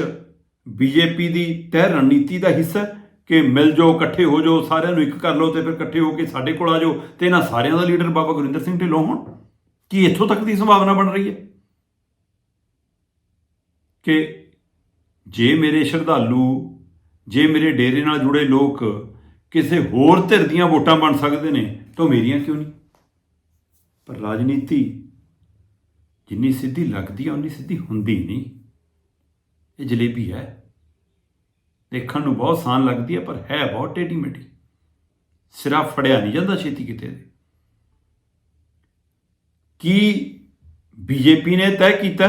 ਬੀਜੇਪੀ ਦੀ ਤਹਿ ਰਣਨੀਤੀ ਦਾ ਹਿੱਸਾ ਕਿ ਮਿਲ ਜਾਓ, ਇਕੱਠੇ ਹੋ ਜਾਓ, ਸਾਰਿਆਂ ਨੂੰ ਇੱਕ ਕਰ ਲਓ ਤੇ ਫਿਰ ਇਕੱਠੇ ਹੋ ਕੇ ਸਾਡੇ ਕੋਲ ਆ ਜਾਓ ਤੇ ਇਹਨਾਂ ਸਾਰਿਆਂ ਦਾ ਲੀਡਰ ਬਾਬਾ ਗੁਰਿੰਦਰ ਸਿੰਘ ਢਿੱਲੋਂ ਹੋਣ। ਕੀ ਇੱਥੋਂ ਤੱਕ ਦੀ ਸੰਭਾਵਨਾ ਬਣ ਰਹੀ ਹੈ? ਕਿ ਜੇ ਮੇਰੇ ਸ਼ਰਧਾਲੂ, ਜੇ ਮੇਰੇ ਡੇਰੇ ਨਾਲ ਜੁੜੇ ਲੋਕ ਕਿਸੇ ਹੋਰ ਧਿਰ ਦੀਆਂ ਵੋਟਾਂ ਬਣ ਸਕਦੇ ਨੇ, ਤਾਂ ਮੇਰੀਆਂ ਕਿਉਂ ਨਹੀਂ? ਪਰ ਰਾਜਨੀਤੀ ਜਿੰਨੀ ਸਿੱਧੀ ਲੱਗਦੀ ਹੈ ਉਨੀ ਸਿੱਧੀ ਹੁੰਦੀ ਨਹੀਂ। ਇਹ ਜਲੇਬੀ ਹੈ। ਦੇਖਣ ਨੂੰ ਬਹੁਤ ਆਸਾਨ ਲੱਗਦੀ ਹੈ, ਪਰ ਹੈ ਬਹੁਤ ਟੇਢੀ ਮੇਢੀ ਸਿਰਾ ਫੜਿਆ ਨਹੀਂ ਜਾਂਦਾ ਛੇਤੀ ਕਿਤੇ। ਦੇ ਕੀ ਬੀਜੇਪੀ ਨੇ ਤੈਅ ਕੀਤਾ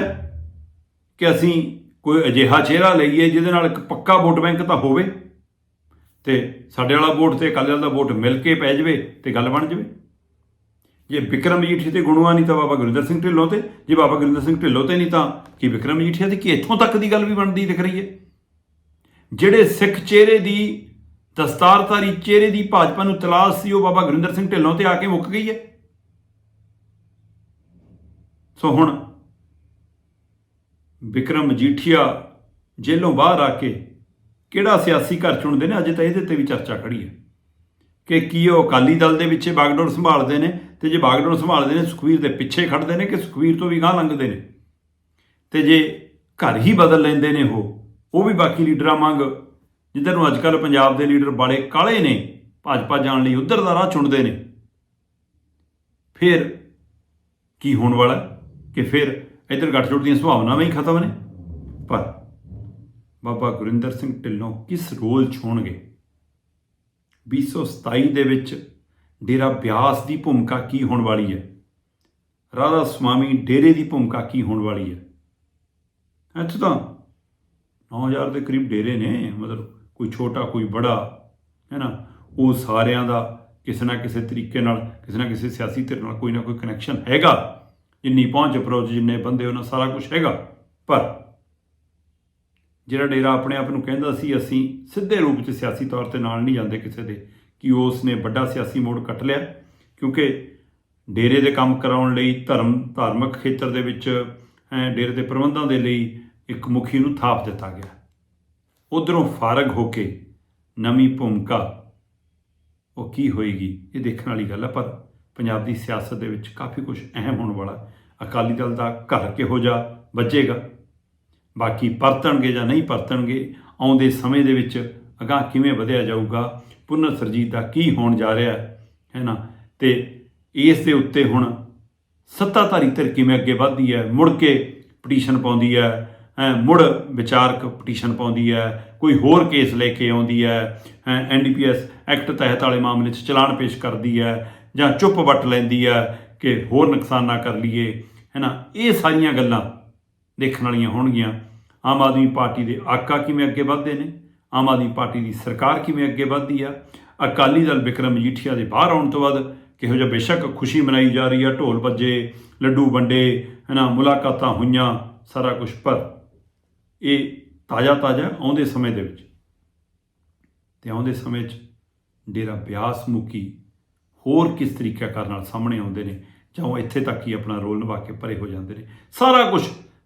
ਕਿ ਅਸੀਂ ਕੋਈ ਅਜਿਹਾ ਚਿਹਰਾ ਲਈਏ ਜਿਹਦੇ ਨਾਲ ਇੱਕ ਪੱਕਾ ਵੋਟ ਬੈਂਕ ਤਾਂ ਹੋਵੇ ਤੇ ਸਾਡੇ ਵਾਲਾ ਵੋਟ ਤੇ ਅਕਾਲੀ ਦਲ ਦਾ ਵੋਟ ਮਿਲ ਕੇ ਪੈ ਜਾਵੇ ਤੇ ਗੱਲ ਬਣ ਜਾਵੇ? ਜੇ ਵਿਕਰਮ ਮਜੀਠੀਆ ਤੇ ਗੁਣਵਾ ਨਹੀਂ ਤਾਂ ਬਾਬਾ ਗੁਰਿੰਦਰ ਸਿੰਘ ਢਿੱਲੋਂ ਤੇ, ਜੇ ਬਾਬਾ ਗੁਰਿੰਦਰ ਸਿੰਘ ਢਿੱਲੋਂ ਤੇ ਨਹੀਂ ਤਾਂ ਕੀ ਵਿਕਰਮ ਮਜੀਠੀਆ ਤੇ ਕੀ ਇੱਥੋਂ ਤੱਕ ਦੀ ਗੱਲ ਵੀ ਬਣਦੀ ਦਿਖ ਰਹੀ ਹੈ? ਜਿਹੜੇ ਸਿੱਖ ਚਿਹਰੇ ਦੀ ਦਸਤਾਰਧਾਰੀ ਚਿਹਰੇ ਦੀ ਭਾਜਪਾ ਨੂੰ ਤਲਾਸ਼ ਸੀ, ਉਹ ਬਾਬਾ ਗੁਰਿੰਦਰ ਸਿੰਘ ਢਿੱਲੋਂ ਤੇ ਆ ਕੇ ਮੁੱਕ ਗਈ ਹੈ? ਸੋ ਹੁਣ ਵਿਕਰਮ ਮਜੀਠੀਆ ਜੇਲੋਂ ਬਾਹਰ ਆ ਕੇ ਕਿਹੜਾ ਸਿਆਸੀ ਘਰ ਚੁਣਦੇ ਨੇ? ਅਜੇ ਤਾਂ ਇਹਦੇ ਤੇ ਵੀ ਚਰਚਾ ਖੜੀ ਹੈ ਕਿ ਕੀ ਉਹ ਅਕਾਲੀ ਦਲ ਦੇ ਵਿੱਚ ਬਾਗਡੋਰ ਸੰਭਾਲਦੇ ਨੇ ਤੇ ਜੇ ਬਾਗਡੋਰ ਸੰਭਾਲਦੇ ਨੇ ਸੁਖਵੀਰ ਦੇ ਪਿੱਛੇ ਖੜਦੇ ਨੇ ਕਿ ਸੁਖਵੀਰ ਤੋਂ ਵੀ ਗਾਂ ਲੰਘਦੇ ਨੇ? ਤੇ ਜੇ ਘਰ ਹੀ ਬਦਲ ਲੈਂਦੇ ਨੇ ਉਹ ਉਹ ਵੀ ਬਾਕੀ ਲੀਡਰਾਂ ਵਾਂਗ, ਜਿੱਧਰ ਨੂੰ ਅੱਜ ਕੱਲ ਪੰਜਾਬ ਦੇ ਲੀਡਰ ਬੜੇ ਕਾਲੇ ਨੇ, ਭਾਜਪਾ ਜਾਣ ਲਈ ਉਧਰ ਦਾ ਰਾਹ ਚੁਣਦੇ ਨੇ, ਫਿਰ ਕੀ ਹੋਣ ਵਾਲਾ ਕਿ ਫਿਰ ਇਧਰ ਗੱਠਜੋੜ ਦੀਆਂ ਸੰਭਾਵਨਾਵਾਂ ਹੀ ਖਤਮ ਨੇ? ਪਰ ਬਾਬਾ ਗੁਰਿੰਦਰ ਸਿੰਘ ਢਿੱਲੋਂ ਕਿਸ ਰੋਲ 'ਚ ਹੋਣਗੇ? 2027 ਦੇ ਵਿੱਚ ਡੇਰਾ ਬਿਆਸ ਦੀ ਭੂਮਿਕਾ ਕੀ ਹੋਣ ਵਾਲੀ ਹੈ? ਰਾਧਾ ਸੁਆਮੀ ਡੇਰੇ ਦੀ ਭੂਮਿਕਾ ਕੀ ਹੋਣ ਵਾਲੀ ਹੈ? ਇੱਥੇ ਤਾਂ 9000 ਦੇ ਕਰੀਬ ਡੇਰੇ ਨੇ, ਮਤਲਬ ਕੋਈ ਛੋਟਾ, ਕੋਈ ਬੜਾ, ਹੈ ਨਾ? ਉਹ ਸਾਰਿਆਂ ਦਾ ਕਿਸੇ ਨਾ ਕਿਸੇ ਤਰੀਕੇ ਨਾਲ, ਕਿਸੇ ਨਾ ਕਿਸੇ ਸਿਆਸੀ ਧਿਰ ਨਾਲ ਕੋਈ ਨਾ ਕੋਈ ਕਨੈਕਸ਼ਨ ਹੈਗਾ। ਜਿੰਨੀ ਪਹੁੰਚ ਅਪਰੋਚ ਜਿੰਨੇ ਬੰਦੇ, ਉਹਨਾਂ ਸਾਰਾ ਕੁਝ ਹੈਗਾ। ਪਰ ਜਿਹੜਾ ਡੇਰਾ ਆਪਣੇ ਆਪ ਨੂੰ ਕਹਿੰਦਾ ਸੀ, ਅਸੀਂ ਸਿੱਧੇ ਰੂਪ 'ਚ ਸਿਆਸੀ ਤੌਰ ਤੇ ਨਾਲ ਨਹੀਂ ਜਾਂਦੇ ਕਿਸੇ ਦੇ। ਕਿ ਉਸ ਨੇ ਵੱਡਾ ਸਿਆਸੀ ਮੋੜ ਕੱਟ ਲਿਆ, ਕਿਉਂਕਿ ਡੇਰੇ ਦੇ ਕੰਮ ਕਰਾਉਣ ਲਈ ਧਰਮ, ਧਾਰਮਿਕ ਖੇਤਰ ਦੇ ਵਿੱਚ ਡੇਰੇ ਦੇ ਪ੍ਰਬੰਧਾਂ ਦੇ ਲਈ ਇੱਕ ਮੁਖੀ ਨੂੰ ਥਾਪ ਦਿੱਤਾ ਗਿਆ। ਉਧਰੋਂ ਫਾਰਗ ਹੋ ਕੇ ਨਵੀਂ ਭੂਮਿਕਾ, ਉਹ ਕੀ ਹੋਏਗੀ, ਇਹ ਦੇਖਣ ਵਾਲੀ ਗੱਲ ਹੈ ਪਰ ਪੰਜਾਬ ਦੀ ਸਿਆਸਤ ਦੇ ਵਿੱਚ ਕਾਫੀ ਕੁਝ ਅਹਿਮ ਹੋਣ ਵਾਲਾ। ਅਕਾਲੀ ਦਲ ਦਾ ਘਰ ਕਿਹੋ ਜਿਹਾ ਬਚੇਗਾ ਬਾਕੀ ਪਰਤਣਗੇ ਜਾਂ ਨਹੀਂ ਪਰਤਣਗੇ, ਆਉਂਦੇ ਸਮੇਂ ਦੇ ਵਿੱਚ ਅਗਾਹ ਕਿਵੇਂ ਵਧਿਆ ਜਾਊਗਾ ਪੁਨਰ ਸਰਜੀਤ ਦਾ ਕੀ ਹੋਣ ਜਾ ਰਿਹਾ ਹੈ ਨਾ? ਤੇ ਇਸ ਦੇ ਉੱਤੇ ਹੁਣ ਸੱਤਾਧਾਰੀ ਧਿਰ ਕਿਵੇਂ ਅੱਗੇ ਵਧਦੀ ਹੈ? ਮੁੜ ਕੇ ਪਟੀਸ਼ਨ ਪਾਉਂਦੀ ਹੈ ਹੈਂ, ਮੁੜ ਵਿਚਾਰਕ ਪਟੀਸ਼ਨ ਪਾਉਂਦੀ ਹੈ ਕੋਈ ਹੋਰ ਕੇਸ ਲੈ ਕੇ ਆਉਂਦੀ ਹੈ ਐਨਡੀਪੀਐਸ ਐਕਟ ਤਹਿਤ ਵਾਲੇ ਮਾਮਲੇ 'ਚ ਚਲਾਨ ਪੇਸ਼ ਕਰਦੀ ਹੈ ਜਾਂ ਚੁੱਪ ਵੱਟ ਲੈਂਦੀ ਹੈ ਕਿ ਹੋਰ ਨੁਕਸਾਨ ਨਾ ਕਰ ਲਈਏ ਹੈ ਨਾ? ਇਹ ਸਾਰੀਆਂ ਗੱਲਾਂ ਦੇਖਣ ਵਾਲੀਆਂ ਹੋਣਗੀਆਂ। ਆਮ ਆਦਮੀ ਪਾਰਟੀ ਦੇ ਆਕਾ ਕਿਵੇਂ ਅੱਗੇ ਵਧਦੇ ਨੇ? ਆਮ ਆਦਮੀ ਪਾਰਟੀ ਦੀ ਸਰਕਾਰ ਕਿਵੇਂ ਅੱਗੇ ਵਧਦੀ ਆ? ਅਕਾਲੀ ਦਲ ਵਿਕਰਮ ਮਜੀਠੀਆ ਦੇ ਬਾਹਰ ਆਉਣ ਤੋਂ ਬਾਅਦ ਕਿਹੋ ਜਿਹਾ ਬੇਸ਼ੱਕ ਖੁਸ਼ੀ ਮਨਾਈ ਜਾ ਰਹੀ ਆ? ਢੋਲ ਵੱਜੇ, ਲੱਡੂ ਵੰਡੇ, ਹਨਾ, ਮੁਲਾਕਾਤਾਂ ਹੋਈਆਂ, ਸਾਰਾ ਕੁਝ ਪਰ ਇਹ ਤਾਜ਼ਾ ਤਾਜ਼ਾ ਆਉਂਦੇ ਸਮੇਂ ਦੇ ਵਿੱਚ ਤੇ ਆਉਂਦੇ ਸਮੇਂ 'ਚ ਡੇਰਾ ਬਿਆਸ ਮੁਕੀ ਹੋਰ ਕਿਸ ਤਰੀਕਾ ਕਰਨ ਨਾਲ ਸਾਹਮਣੇ ਆਉਂਦੇ ਨੇ ਜਾਂ ਉਹ ਇੱਥੇ ਤੱਕ ਹੀ ਆਪਣਾ ਰੋਲ ਨਿਭਾ ਕੇ ਭਰੇ ਹੋ ਜਾਂਦੇ ਨੇ? ਸਾਰਾ ਕੁਝ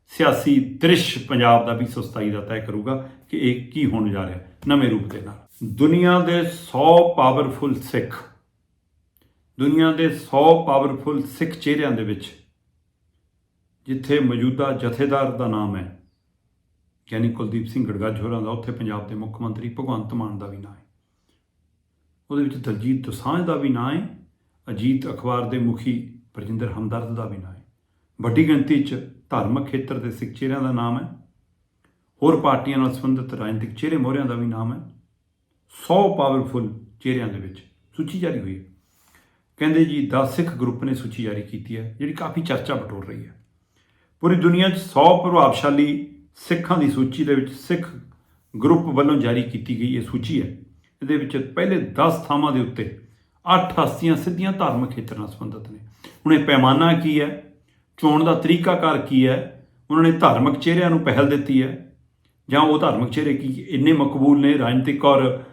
ਸਿਆਸੀ ਦ੍ਰਿਸ਼ ਪੰਜਾਬ ਦਾ 2027 ਦਾ ਤੈਅ ਕਰੂਗਾ ਕਿ ਇਹ ਕੀ ਹੋਣ ਜਾ ਰਿਹਾ ਨਵੇਂ ਰੂਪ ਦੇ ਨਾਲ। ਦੁਨੀਆ ਦੇ 100 ਪਾਵਰਫੁਲ ਸਿੱਖ, ਦੁਨੀਆ ਦੇ 100 ਪਾਵਰਫੁਲ ਸਿੱਖ ਚਿਹਰਿਆਂ ਦੇ ਵਿੱਚ ਜਿੱਥੇ ਮੌਜੂਦਾ ਜਥੇਦਾਰ ਦਾ ਨਾਮ ਹੈ, ਯਾਨੀ ਕੁਲਦੀਪ ਸਿੰਘ ਗੜਗੱਜ ਹੋਰਾਂ ਦਾ, ਉੱਥੇ ਪੰਜਾਬ ਦੇ ਮੁੱਖ ਮੰਤਰੀ ਭਗਵੰਤ ਮਾਨ ਦਾ ਵੀ ਨਾਮ ਹੈ। ਉਹਦੇ ਵਿੱਚ ਦਲਜੀਤ ਦੋਸਾਂਝ ਦਾ ਵੀ ਨਾਮ ਹੈ, ਅਜੀਤ ਅਖਬਾਰ ਦੇ ਮੁਖੀ ਪ੍ਰਜਿੰਦਰ ਹਮਦਰਦ ਦਾ ਵੀ ਨਾਮ ਹੈ। ਵੱਡੀ ਗਿਣਤੀ 'ਚ ਧਾਰਮਿਕ ਖੇਤਰ ਦੇ ਸਿੱਖ ਚਿਹਰਿਆਂ ਦਾ ਨਾਮ ਹੈ। ਹੋਰ ਪਾਰਟੀਆਂ ਨਾਲ ਸੰਬੰਧਿਤ ਰਾਜਨੀਤਿਕ ਚਿਹਰੇ ਮੋਹਰਿਆਂ ਦਾ ਵੀ ਨਾਮ ਹੈ। 100 ਪਾਵਰਫੁਲ ਚਿਹਰਿਆਂ ਦੇ ਵਿੱਚ ਸੂਚੀ ਜਾਰੀ ਹੋਈ ਹੈ। ਕਹਿੰਦੇ ਜੀ 10 ਸਿੱਖ ਗਰੁੱਪ ਨੇ ਸੂਚੀ ਜਾਰੀ ਕੀਤੀ ਹੈ, ਜਿਹੜੀ ਕਾਫੀ ਚਰਚਾ ਬਟੋਰ ਰਹੀ ਹੈ। ਪੂਰੀ ਦੁਨੀਆ 'ਚ 100 ਪ੍ਰਭਾਵਸ਼ਾਲੀ ਸਿੱਖਾਂ ਦੀ ਸੂਚੀ ਦੇ ਵਿੱਚ ਸਿੱਖ ਗਰੁੱਪ ਵੱਲੋਂ ਜਾਰੀ ਕੀਤੀ ਗਈ ਇਹ ਸੂਚੀ ਹੈ। ਇਹਦੇ ਵਿੱਚ ਪਹਿਲੇ 10 ਥਾਵਾਂ ਦੇ ਉੱਤੇ 8 ਹਸਤੀਆਂ ਸਿੱਧੀਆਂ ਧਾਰਮਿਕ ਖੇਤਰ ਨਾਲ ਸੰਬੰਧਿਤ ਨੇ। ਹੁਣ ਇਹ ਪੈਮਾਨਾ ਕੀ ਹੈ? ਚੋਣ ਦਾ ਤਰੀਕਾਕਾਰ ਕੀ ਹੈ? ਉਹਨਾਂ ਨੇ ਧਾਰਮਿਕ ਚਿਹਰਿਆਂ ਨੂੰ ਪਹਿਲ ਦਿੱਤੀ ਹੈ। ਜਾਂ ਉਹ ਧਾਰਮਿਕ ਚਿਹਰੇ ਕੀ ਇੰਨੇ ਮਕਬੂਲ ਨੇ, ਰਾਜਨੀਤਿਕ ਔਰ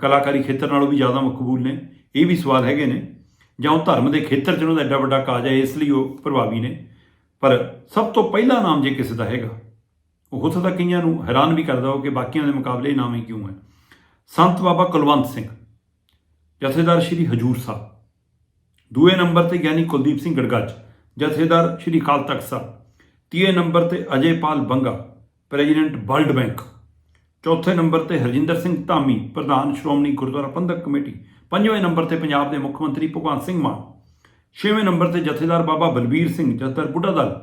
ਕਲਾਕਾਰੀ ਖੇਤਰ ਨਾਲੋਂ ਵੀ ਜ਼ਿਆਦਾ ਮਕਬੂਲ ਨੇ? ਇਹ ਵੀ ਸਵਾਲ ਹੈਗੇ ਨੇ। ਜਾਂ ਉਹ ਧਰਮ ਦੇ ਖੇਤਰ 'ਚ ਉਹਨਾਂ ਦਾ ਐਡਾ ਵੱਡਾ ਕਾਜ ਹੈ, ਇਸ ਲਈ ਉਹ ਪ੍ਰਭਾਵੀ ਨੇ। ਪਰ ਸਭ ਤੋਂ ਪਹਿਲਾ ਨਾਮ ਜੇ ਕਿਸੇ ਦਾ ਹੈਗਾ, ਉਹ ਹੋ ਸਕਦਾ ਕਈਆਂ ਨੂੰ ਹੈਰਾਨ ਵੀ ਕਰਦਾ ਹੋ ਕਿ ਬਾਕੀਆਂ ਦੇ ਮੁਕਾਬਲੇ ਨਾਮ ਹੀ ਕਿਉਂ ਹੈ। ਸੰਤ ਬਾਬਾ ਕੁਲਵੰਤ ਸਿੰਘ, ਜਥੇਦਾਰ ਸ਼੍ਰੀ ਹਜੂਰ ਸਾਹਿਬ। ਦੂਏ ਨੰਬਰ ਤੇ ਗਿਆਨੀ ਕੁਲਦੀਪ ਸਿੰਘ ਗੜਗਾਜ। ਜਥੇਦਾਰ ਸ਼੍ਰੀ ਅਕਾਲ ਤਖਤ ਸਾਹਿਬ, ਤੀਏ ਨੰਬਰ ਤੇ Ajaypal Banga, president world bank, ਚੌਥੇ ਨੰਬਰ ਤੇ ਹਰਜਿੰਦਰ ਸਿੰਘ ਧਾਮੀ, ਪ੍ਰਧਾਨ ਸ਼੍ਰੋਮਣੀ ਗੁਰਦੁਆਰਾ ਪ੍ਰਬੰਧਕ ਕਮੇਟੀ, ਪੰਜਵੇਂ ਨੰਬਰ ਤੇ ਪੰਜਾਬ ਦੇ ਮੁੱਖ ਮੰਤਰੀ ਭਗਵੰਤ ਸਿੰਘ ਮਾਨ, ਛੇਵੇਂ ਨੰਬਰ ਤੇ ਜਥੇਦਾਰ ਬਾਬਾ ਬਲਬੀਰ ਸਿੰਘ, ਜਥੇਦਾਰ ਬੁੱਢਾ ਦਲ,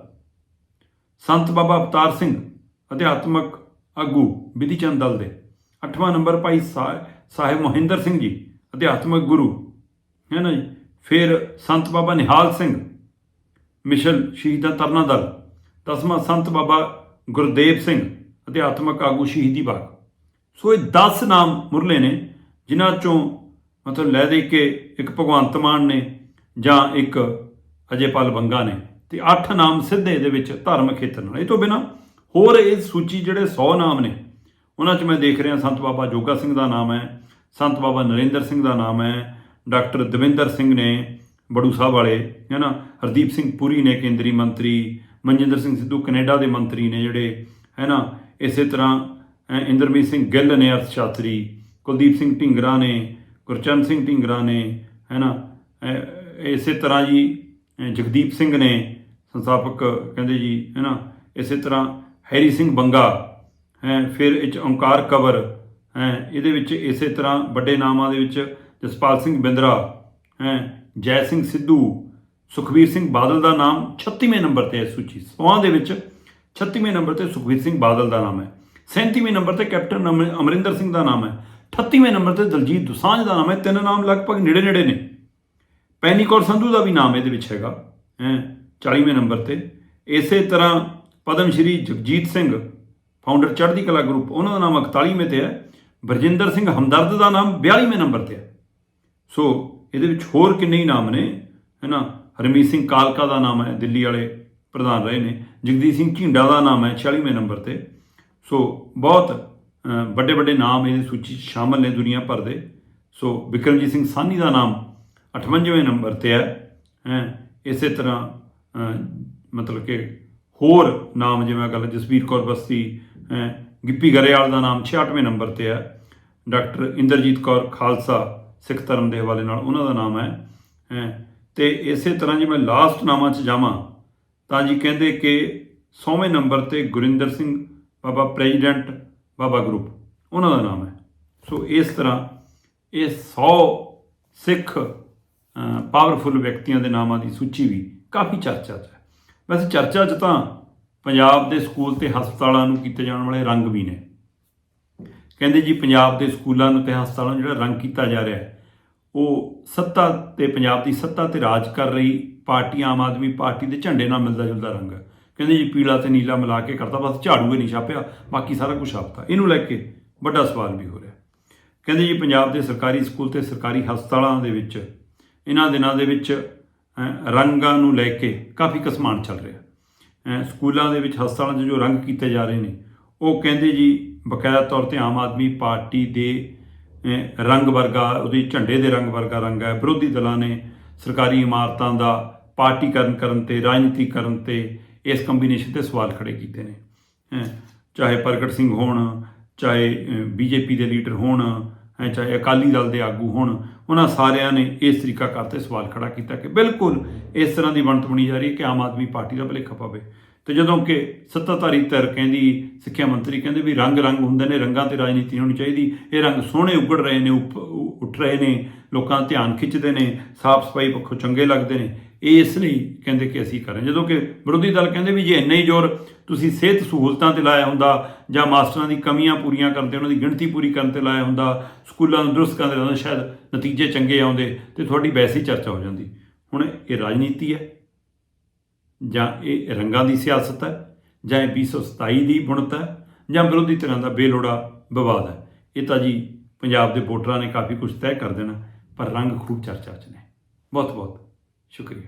ਸੰਤ ਬਾਬਾ ਅਵਤਾਰ ਸਿੰਘ, ਅਧਿਆਤਮਕ ਆਗੂ ਵਿਧੀ ਚੰਦ ਦਲ ਦੇ, ਅੱਠਵਾਂ ਨੰਬਰ ਭਾਈ ਸਾ- ਸਾਹਿਬ ਮੋਹਿੰਦਰ ਸਿੰਘ ਜੀ, ਅਧਿਆਤਮਕ ਗੁਰੂ, ਹੈ ਨਾ ਜੀ? ਫਿਰ ਸੰਤ ਬਾਬਾ ਨਿਹਾਲ ਸਿੰਘ ਮਿਸ਼ਨ ਸ਼ਹੀਦਾਂ ਤਰਨਾ ਦਲ, ਦਸਵਾਂ ਸੰਤ ਬਾਬਾ ਗੁਰਦੇਵ ਸਿੰਘ ਅਧਿਆਤਮਕ ਆਗੂ ਸ਼ਹੀਦੀ ਬਾਗ। ਸੋ ਇਹ 10 ਨਾਮ ਮੁਰਲੇ ਨੇ, ਜਿਨ੍ਹਾਂ ਚੋਂ ਮਤਲਬ ਲੈ ਦੇ ਕੇ ਇੱਕ ਭਗਵੰਤ ਮਾਨ ਨੇ ਜਾਂ ਇੱਕ ਅਜੇਪਾਲ ਬੰਗਾ ਨੇ ਤੇ 8 ਨਾਮ ਸਿੱਧੇ ਦੇ ਵਿੱਚ ਧਾਰਮਿਕ ਖੇਤਰ ਨਾਲ। ਇਹ ਤੋਂ ਬਿਨਾ ਹੋਰ ਇਹ ਸੂਚੀ ਜਿਹੜੇ 100 ਨਾਮ ਨੇ, ਉਹਨਾਂ 'ਚ ਮੈਂ ਦੇਖ ਰਿਹਾ ਸੰਤ ਬਾਬਾ ਜੋਗਾ ਸਿੰਘ ਦਾ ਨਾਮ ਹੈ, ਸੰਤ ਬਾਬਾ ਨਰਿੰਦਰ ਸਿੰਘ ਦਾ ਨਾਮ ਹੈ, ਡਾਕਟਰ ਦਵਿੰਦਰ ਸਿੰਘ ਨੇ ਬੜੂ ਸਾਹਿਬ ਵਾਲੇ, ਹੈ ਨਾ? ਹਰਦੀਪ ਸਿੰਘ ਪੁਰੀ ਨੇ ਕੇਂਦਰੀ ਮੰਤਰੀ, ਮਨਜਿੰਦਰ ਸਿੰਘ ਸਿੱਧੂ ਕੈਨੇਡਾ ਦੇ ਮੰਤਰੀ ਨੇ ਜਿਹੜੇ, ਹੈ ਨਾ? ਇਸੇ ਤਰ੍ਹਾਂ ਇੰਦਰਮੀਤ ਸਿੰਘ ਗਿੱਲ ਨੇ ਅਰਥ ਸ਼ਾਸਤਰੀ, ਕੁਲਦੀਪ ਸਿੰਘ ਢਿੰਗਰਾ ਨੇ, ਗੁਰਚਰਨ ਸਿੰਘ ਢਿੰਗਰਾ ਨੇ, ਹੈ ਨਾ? ਇਸੇ ਤਰ੍ਹਾਂ ਜੀ ਜਗਦੀਪ ਸਿੰਘ ਨੇ, ਸੰਸਥਾਪਕ ਕਹਿੰਦੇ ਜੀ, ਹੈ ਨਾ? ਇਸੇ ਤਰ੍ਹਾਂ ਹੈਰੀ ਸਿੰਘ ਬੰਗਾ, ਹੈ? ਫਿਰ ਇਹ 'ਚ ਓਂਕਾਰ ਕਵਰ, ਹੈ? ਇਹਦੇ ਵਿੱਚ ਇਸੇ ਤਰ੍ਹਾਂ ਵੱਡੇ ਨਾਮਾਂ ਦੇ ਵਿੱਚ ਜਸਪਾਲ ਸਿੰਘ ਬਿੰਦਰਾ, ਹੈ? ਜੈ ਸਿੰਘ ਸਿੱਧੂ ਸੁਖਵੀਰ ਸਿੰਘ ਬਾਦਲ ਦਾ ਨਾਮ 36ਵੇਂ ਨੰਬਰ ਤੇ ਹੈ ਸੂਚੀ। ਸੋਹਾਂ ਦੇ ਵਿੱਚ 36ਵੇਂ ਨੰਬਰ ਤੇ ਸੁਖਵੀਰ ਸਿੰਘ ਬਾਦਲ ਦਾ ਨਾਮ ਹੈ। 37ਵੇਂ ਨੰਬਰ ਤੇ ਕੈਪਟਨ ਅਮਰ- ਅਮਰਿੰਦਰ ਸਿੰਘ ਦਾ ਨਾਮ ਹੈ। 38ਵੇਂ ਨੰਬਰ ਤੇ ਦਲਜੀਤ ਦੁਸਾਂਝ ਦਾ ਨਾਮ ਹੈ। ਤਿੰਨ ਨਾਮ ਲਗਭਗ ਨੇੜੇ ਨੇੜੇ ਨੇ। ਪੈਨੀ ਕੌਰ ਸੰਧੂ ਦਾ ਵੀ ਨਾਮ ਇਹਦੇ ਵਿੱਚ ਹੈਗਾ। ਹੈ 40ਵੇਂ ਨੰਬਰ ਤੇ। ਇਸੇ ਤਰ੍ਹਾਂ ਪਦਮ ਸ਼੍ਰੀ ਜਗਜੀਤ ਸਿੰਘ ਫਾਊਂਡਰ ਚੜ੍ਹਦੀ ਕਲਾ ਗਰੁੱਪ ਉਹਨਾਂ ਦਾ ਨਾਮ 41ਵੇਂ ਤੇ ਹੈ। ਬਰਜਿੰਦਰ ਸਿੰਘ ਹਮਦਰਦ ਦਾ ਨਾਮ 42ਵੇਂ ਨੰਬਰ ਤੇ ਹੈ। ਸੋ ਇਹਦੇ ਵਿੱਚ ਹੋਰ ਕਿੰਨੇ ਹੀ ਨਾਮ ਨੇ ਹੈ ਨਾ ਹਰਮੀਤ ਸਿੰਘ ਕਾਲਕਾ ਦਾ ਨਾਮ ਹੈ, ਦਿੱਲੀ ਵਾਲੇ ਪ੍ਰਧਾਨ ਰਹੇ ਨੇ। ਜਗਦੀਪ ਸਿੰਘ ਝਿੰਡਾ ਦਾ ਨਾਮ ਹੈ 46ਵੇਂ ਨੰਬਰ ਤੇ। ਸੋ, ਬਹੁਤ ਵੱਡੇ ਵੱਡੇ ਨਾਮ ਇਹਦੀ ਸੂਚੀ 'ਚ ਸ਼ਾਮਲ ਨੇ ਦੁਨੀਆ ਭਰ ਦੇ। ਸੋ, ਵਿਕਰਮਜੀਤ ਸਿੰਘ ਸਾਨੀ ਦਾ ਨਾਮ 58ਵੇਂ ਨੰਬਰ ਤੇ ਹੈ ਹੈ? ਇਸੇ ਤਰ੍ਹਾਂ ਮਤਲਬ ਕਿ ਹੋਰ ਨਾਮ, ਜਿਵੇਂ ਗੱਲ ਜਸਵੀਰ ਕੌਰ ਬਸਤੀ, ਹੈ? ਗਿੱਪੀ ਗਰੇਵਾਲ ਦਾ ਨਾਮ 66ਵੇਂ ਨੰਬਰ ਤੇ ਹੈ। ਡਾਕਟਰ ਇੰਦਰਜੀਤ ਕੌਰ ਖਾਲਸਾ ਸਿੱਖ ਧਰਮ ਦੇ ਹਵਾਲੇ ਨਾਲ ਉਹਨਾਂ ਦਾ ਨਾਮ ਹੈ ਹੈ। ਤੇ ਇਸੇ ਤਰ੍ਹਾਂ ਜੇ ਮੈਂ ਲਾਸਟ ਨਾਮਾਂ 'ਚ ਜਾਵਾਂ, ਤਾਂ ਜੀ ਕਹਿੰਦੇ ਕਿ 100ਵੇਂ ਨੰਬਰ ਤੇ ਗੁਰਿੰਦਰ ਸਿੰਘ, ਬਾਬਾ ਪ੍ਰੈਜ਼ੀਡੈਂਟ, ਬਾਬਾ ਗਰੁੱਪ, ਉਹਨਾਂ ਦਾ ਨਾਮ ਹੈ। ਸੋ ਇਸ ਤਰ੍ਹਾਂ ਇਹ 100 ਸਿੱਖ ਪਾਵਰਫੁਲ ਵਿਅਕਤੀਆਂ ਦੇ ਨਾਮਾਂ ਦੀ ਸੂਚੀ ਵੀ ਕਾਫੀ ਚਰਚਾ 'ਚ ਹੈ। ਵੈਸੇ ਚਰਚਾ 'ਚ ਤਾਂ ਪੰਜਾਬ ਦੇ ਸਕੂਲ ਤੇ ਹਸਪਤਾਲਾਂ ਨੂੰ ਕੀਤੇ ਜਾਣ ਵਾਲੇ ਰੰਗ ਵੀ ਨੇ। ਕਹਿੰਦੇ ਜੀ ਪੰਜਾਬ ਦੇ ਸਕੂਲਾਂ ਨੂੰ ਤੇ ਹਸਪਤਾਲਾਂ ਨੂੰ ਜਿਹੜਾ ਰੰਗ ਕੀਤਾ ਜਾ ਰਿਹਾ ਹੈ, ਉਹ ਸੱਤਾ ਤੇ ਪੰਜਾਬ ਦੀ ਸੱਤਾ ਤੇ ਰਾਜ ਕਰ ਰਹੀ ਪਾਰਟੀ, ਆਮ ਆਦਮੀ ਪਾਰਟੀ ਦੇ ਝੰਡੇ ਨਾਲ ਮਿਲਦਾ ਜੁਲਦਾ ਰੰਗ ਹੈ। ਕਹਿੰਦੇ ਜੀ ਪੀਲਾ ਤੇ ਨੀਲਾ ਮਿਲਾ ਕੇ ਕਰਤਾ, ਬਸ ਝਾੜੂ ਹੀ ਨਹੀਂ ਛਾਪਿਆ, ਬਾਕੀ ਸਾਰਾ ਕੁਝ ਛਾਪਤਾ। ਇਹਨੂੰ ਲੈ ਕੇ ਵੱਡਾ ਸਵਾਲ ਵੀ ਹੋ ਰਿਹਾ ਕਹਿੰਦੇ ਜੀ ਪੰਜਾਬ ਦੇ ਸਰਕਾਰੀ ਸਕੂਲ ਤੇ ਸਰਕਾਰੀ ਹਸਪਤਾਲਾਂ ਦੇ ਵਿੱਚ, ਇਹਨਾਂ ਦਿਨਾਂ ਦੇ ਵਿੱਚ ਰੰਗਾਂ ਨੂੰ ਲੈ ਕੇ ਕਾਫੀ ਕਸਮਾਨ ਚੱਲ ਰਿਹਾ ਸਕੂਲਾਂ ਦੇ ਵਿੱਚ ਹਸਪਤਾਲਾਂ 'ਚ ਜੋ ਰੰਗ ਕੀਤੇ ਜਾ ਰਹੇ ਨੇ, ਉਹ ਕਹਿੰਦੇ ਜੀ ਬਕਾਇਦਾ ਤੌਰ ਤੇ ਆਮ ਆਦਮੀ ਪਾਰਟੀ ਦੇ ਰੰਗ ਵਰਗਾ ਉਹਦੇ ਝੰਡੇ ਦੇ ਰੰਗ ਵਰਗਾ ਰੰਗ ਹੈ। ਵਿਰੋਧੀ ਦਲਾਂ ਨੇ ਸਰਕਾਰੀ ਇਮਾਰਤਾਂ ਦਾ ਪਾਰਟੀਕਰਨ ਕਰਨ ਤੇ ਰਾਜਨੀਤੀ ਕਰਨ ਤੇ ਇਸ ਕੰਬੀਨੇਸ਼ਨ ਤੇ ਸਵਾਲ ਖੜੇ ਕੀਤੇ ਨੇ। ਚਾਹੇ ਪ੍ਰਗਟ ਸਿੰਘ ਹੋਣ ਚਾਹੇ ਬੀਜੇਪੀ ਦੇ ਲੀਡਰ ਹੋਣ ਹੈਂ, ਚਾਹੇ ਅਕਾਲੀ ਦਲ ਦੇ ਆਗੂ ਹੋਣ ਉਹਨਾਂ ਸਾਰਿਆਂ ਨੇ ਇਸ ਤਰੀਕਾ ਕਰਤੇ ਸਵਾਲ ਖੜਾ ਕੀਤਾ ਕਿ ਬਿਲਕੁਲ ਇਸ ਤਰ੍ਹਾਂ ਦੀ ਬਣਤ ਬਣੀ ਜਾ ਰਹੀ ਹੈ ਕਿ ਆਮ ਆਦਮੀ ਪਾਰਟੀ ਦਾ ਭੁਲੇਖਾ ਪਵੇ। ਤੇ ਜਦੋਂ ਕਿ ਸੱਤਾਧਾਰੀ ਧਿਰ ਕਹਿੰਦੀ, ਸਿੱਖਿਆ ਮੰਤਰੀ ਕਹਿੰਦੇ ਵੀ ਰੰਗ ਰੰਗ ਹੁੰਦੇ ਨੇ, ਰੰਗਾਂ ਤੇ ਰਾਜਨੀਤੀ ਹੋਣੀ ਚਾਹੀਦੀ। ਇਹ ਰੰਗ ਸੋਹਣੇ ਉੱਗੜ ਰਹੇ ਨੇ, ਉੱਪ- ਉੱਠ ਰਹੇ ਨੇ, ਲੋਕਾਂ ਦਾ ਧਿਆਨ ਖਿੱਚਦੇ ਨੇ, ਸਾਫ਼ ਸਫ਼ਾਈ ਪੱਖੋਂ ਚੰਗੇ ਲੱਗਦੇ ਨੇ। ਇਸ ਲਈ ਕਹਿੰਦੇ ਕਿ ਅਸੀਂ ਕਰਾਂ ਜਦੋਂ ਕਿ ਵਿਰੋਧੀ ਦਲ ਕਹਿੰਦੇ ਵੀ ਜੇ ਇੰਨਾ ਹੀ ਜ਼ੋਰ ਤੁਸੀਂ ਸਿਹਤ ਸਹੂਲਤਾਂ ਤੇ ਲਾਇਆ ਹੁੰਦਾ ਜਾਂ ਮਾਸਟਰਾਂ ਦੀ ਕਮੀਆਂ ਪੂਰੀਆਂ ਕਰਦੇ, ਉਹਨਾਂ ਦੀ ਗਿਣਤੀ ਪੂਰੀ ਕਰਨ ਤੇ ਲਾਇਆ ਹੁੰਦਾ, ਸਕੂਲਾਂ ਨੂੰ ਦਰੁਸਤ ਕਰਦੇ ਹੁੰਦਾ, ਸ਼ਾਇਦ ਨਤੀਜੇ ਚੰਗੇ ਆਉਂਦੇ ਤੇ ਤੁਹਾਡੀ ਵੈਸੇ ਹੀ ਚਰਚਾ ਹੋ ਜਾਂਦੀ। ਹੁਣ ਇਹ ਰਾਜਨੀਤੀ ਹੈ। ਜਾਂ ਇਹ ਰੰਗਾਂ ਦੀ ਸਿਆਸਤ ਹੈ, ਜਾਂ ਇਹ 227 ਦੀ ਬੁਣਤ ਹੈ, ਜਾਂ ਵਿਰੋਧੀ ਧਿਰਾਂ ਦਾ ਬੇਲੋੜਾ ਵਿਵਾਦ ਹੈ। ਇਹ ਤਾਂ ਜੀ ਪੰਜਾਬ ਦੇ ਵੋਟਰਾਂ ਨੇ ਕਾਫੀ ਕੁਝ ਤੈਅ ਕਰ ਦੇਣਾ, ਪਰ ਰੰਗ ਖੂਬ ਚਰਚਾ 'ਚ ਨੇ। ਬਹੁਤ ਬਹੁਤ ਸ਼ੁਕਰੀਆ।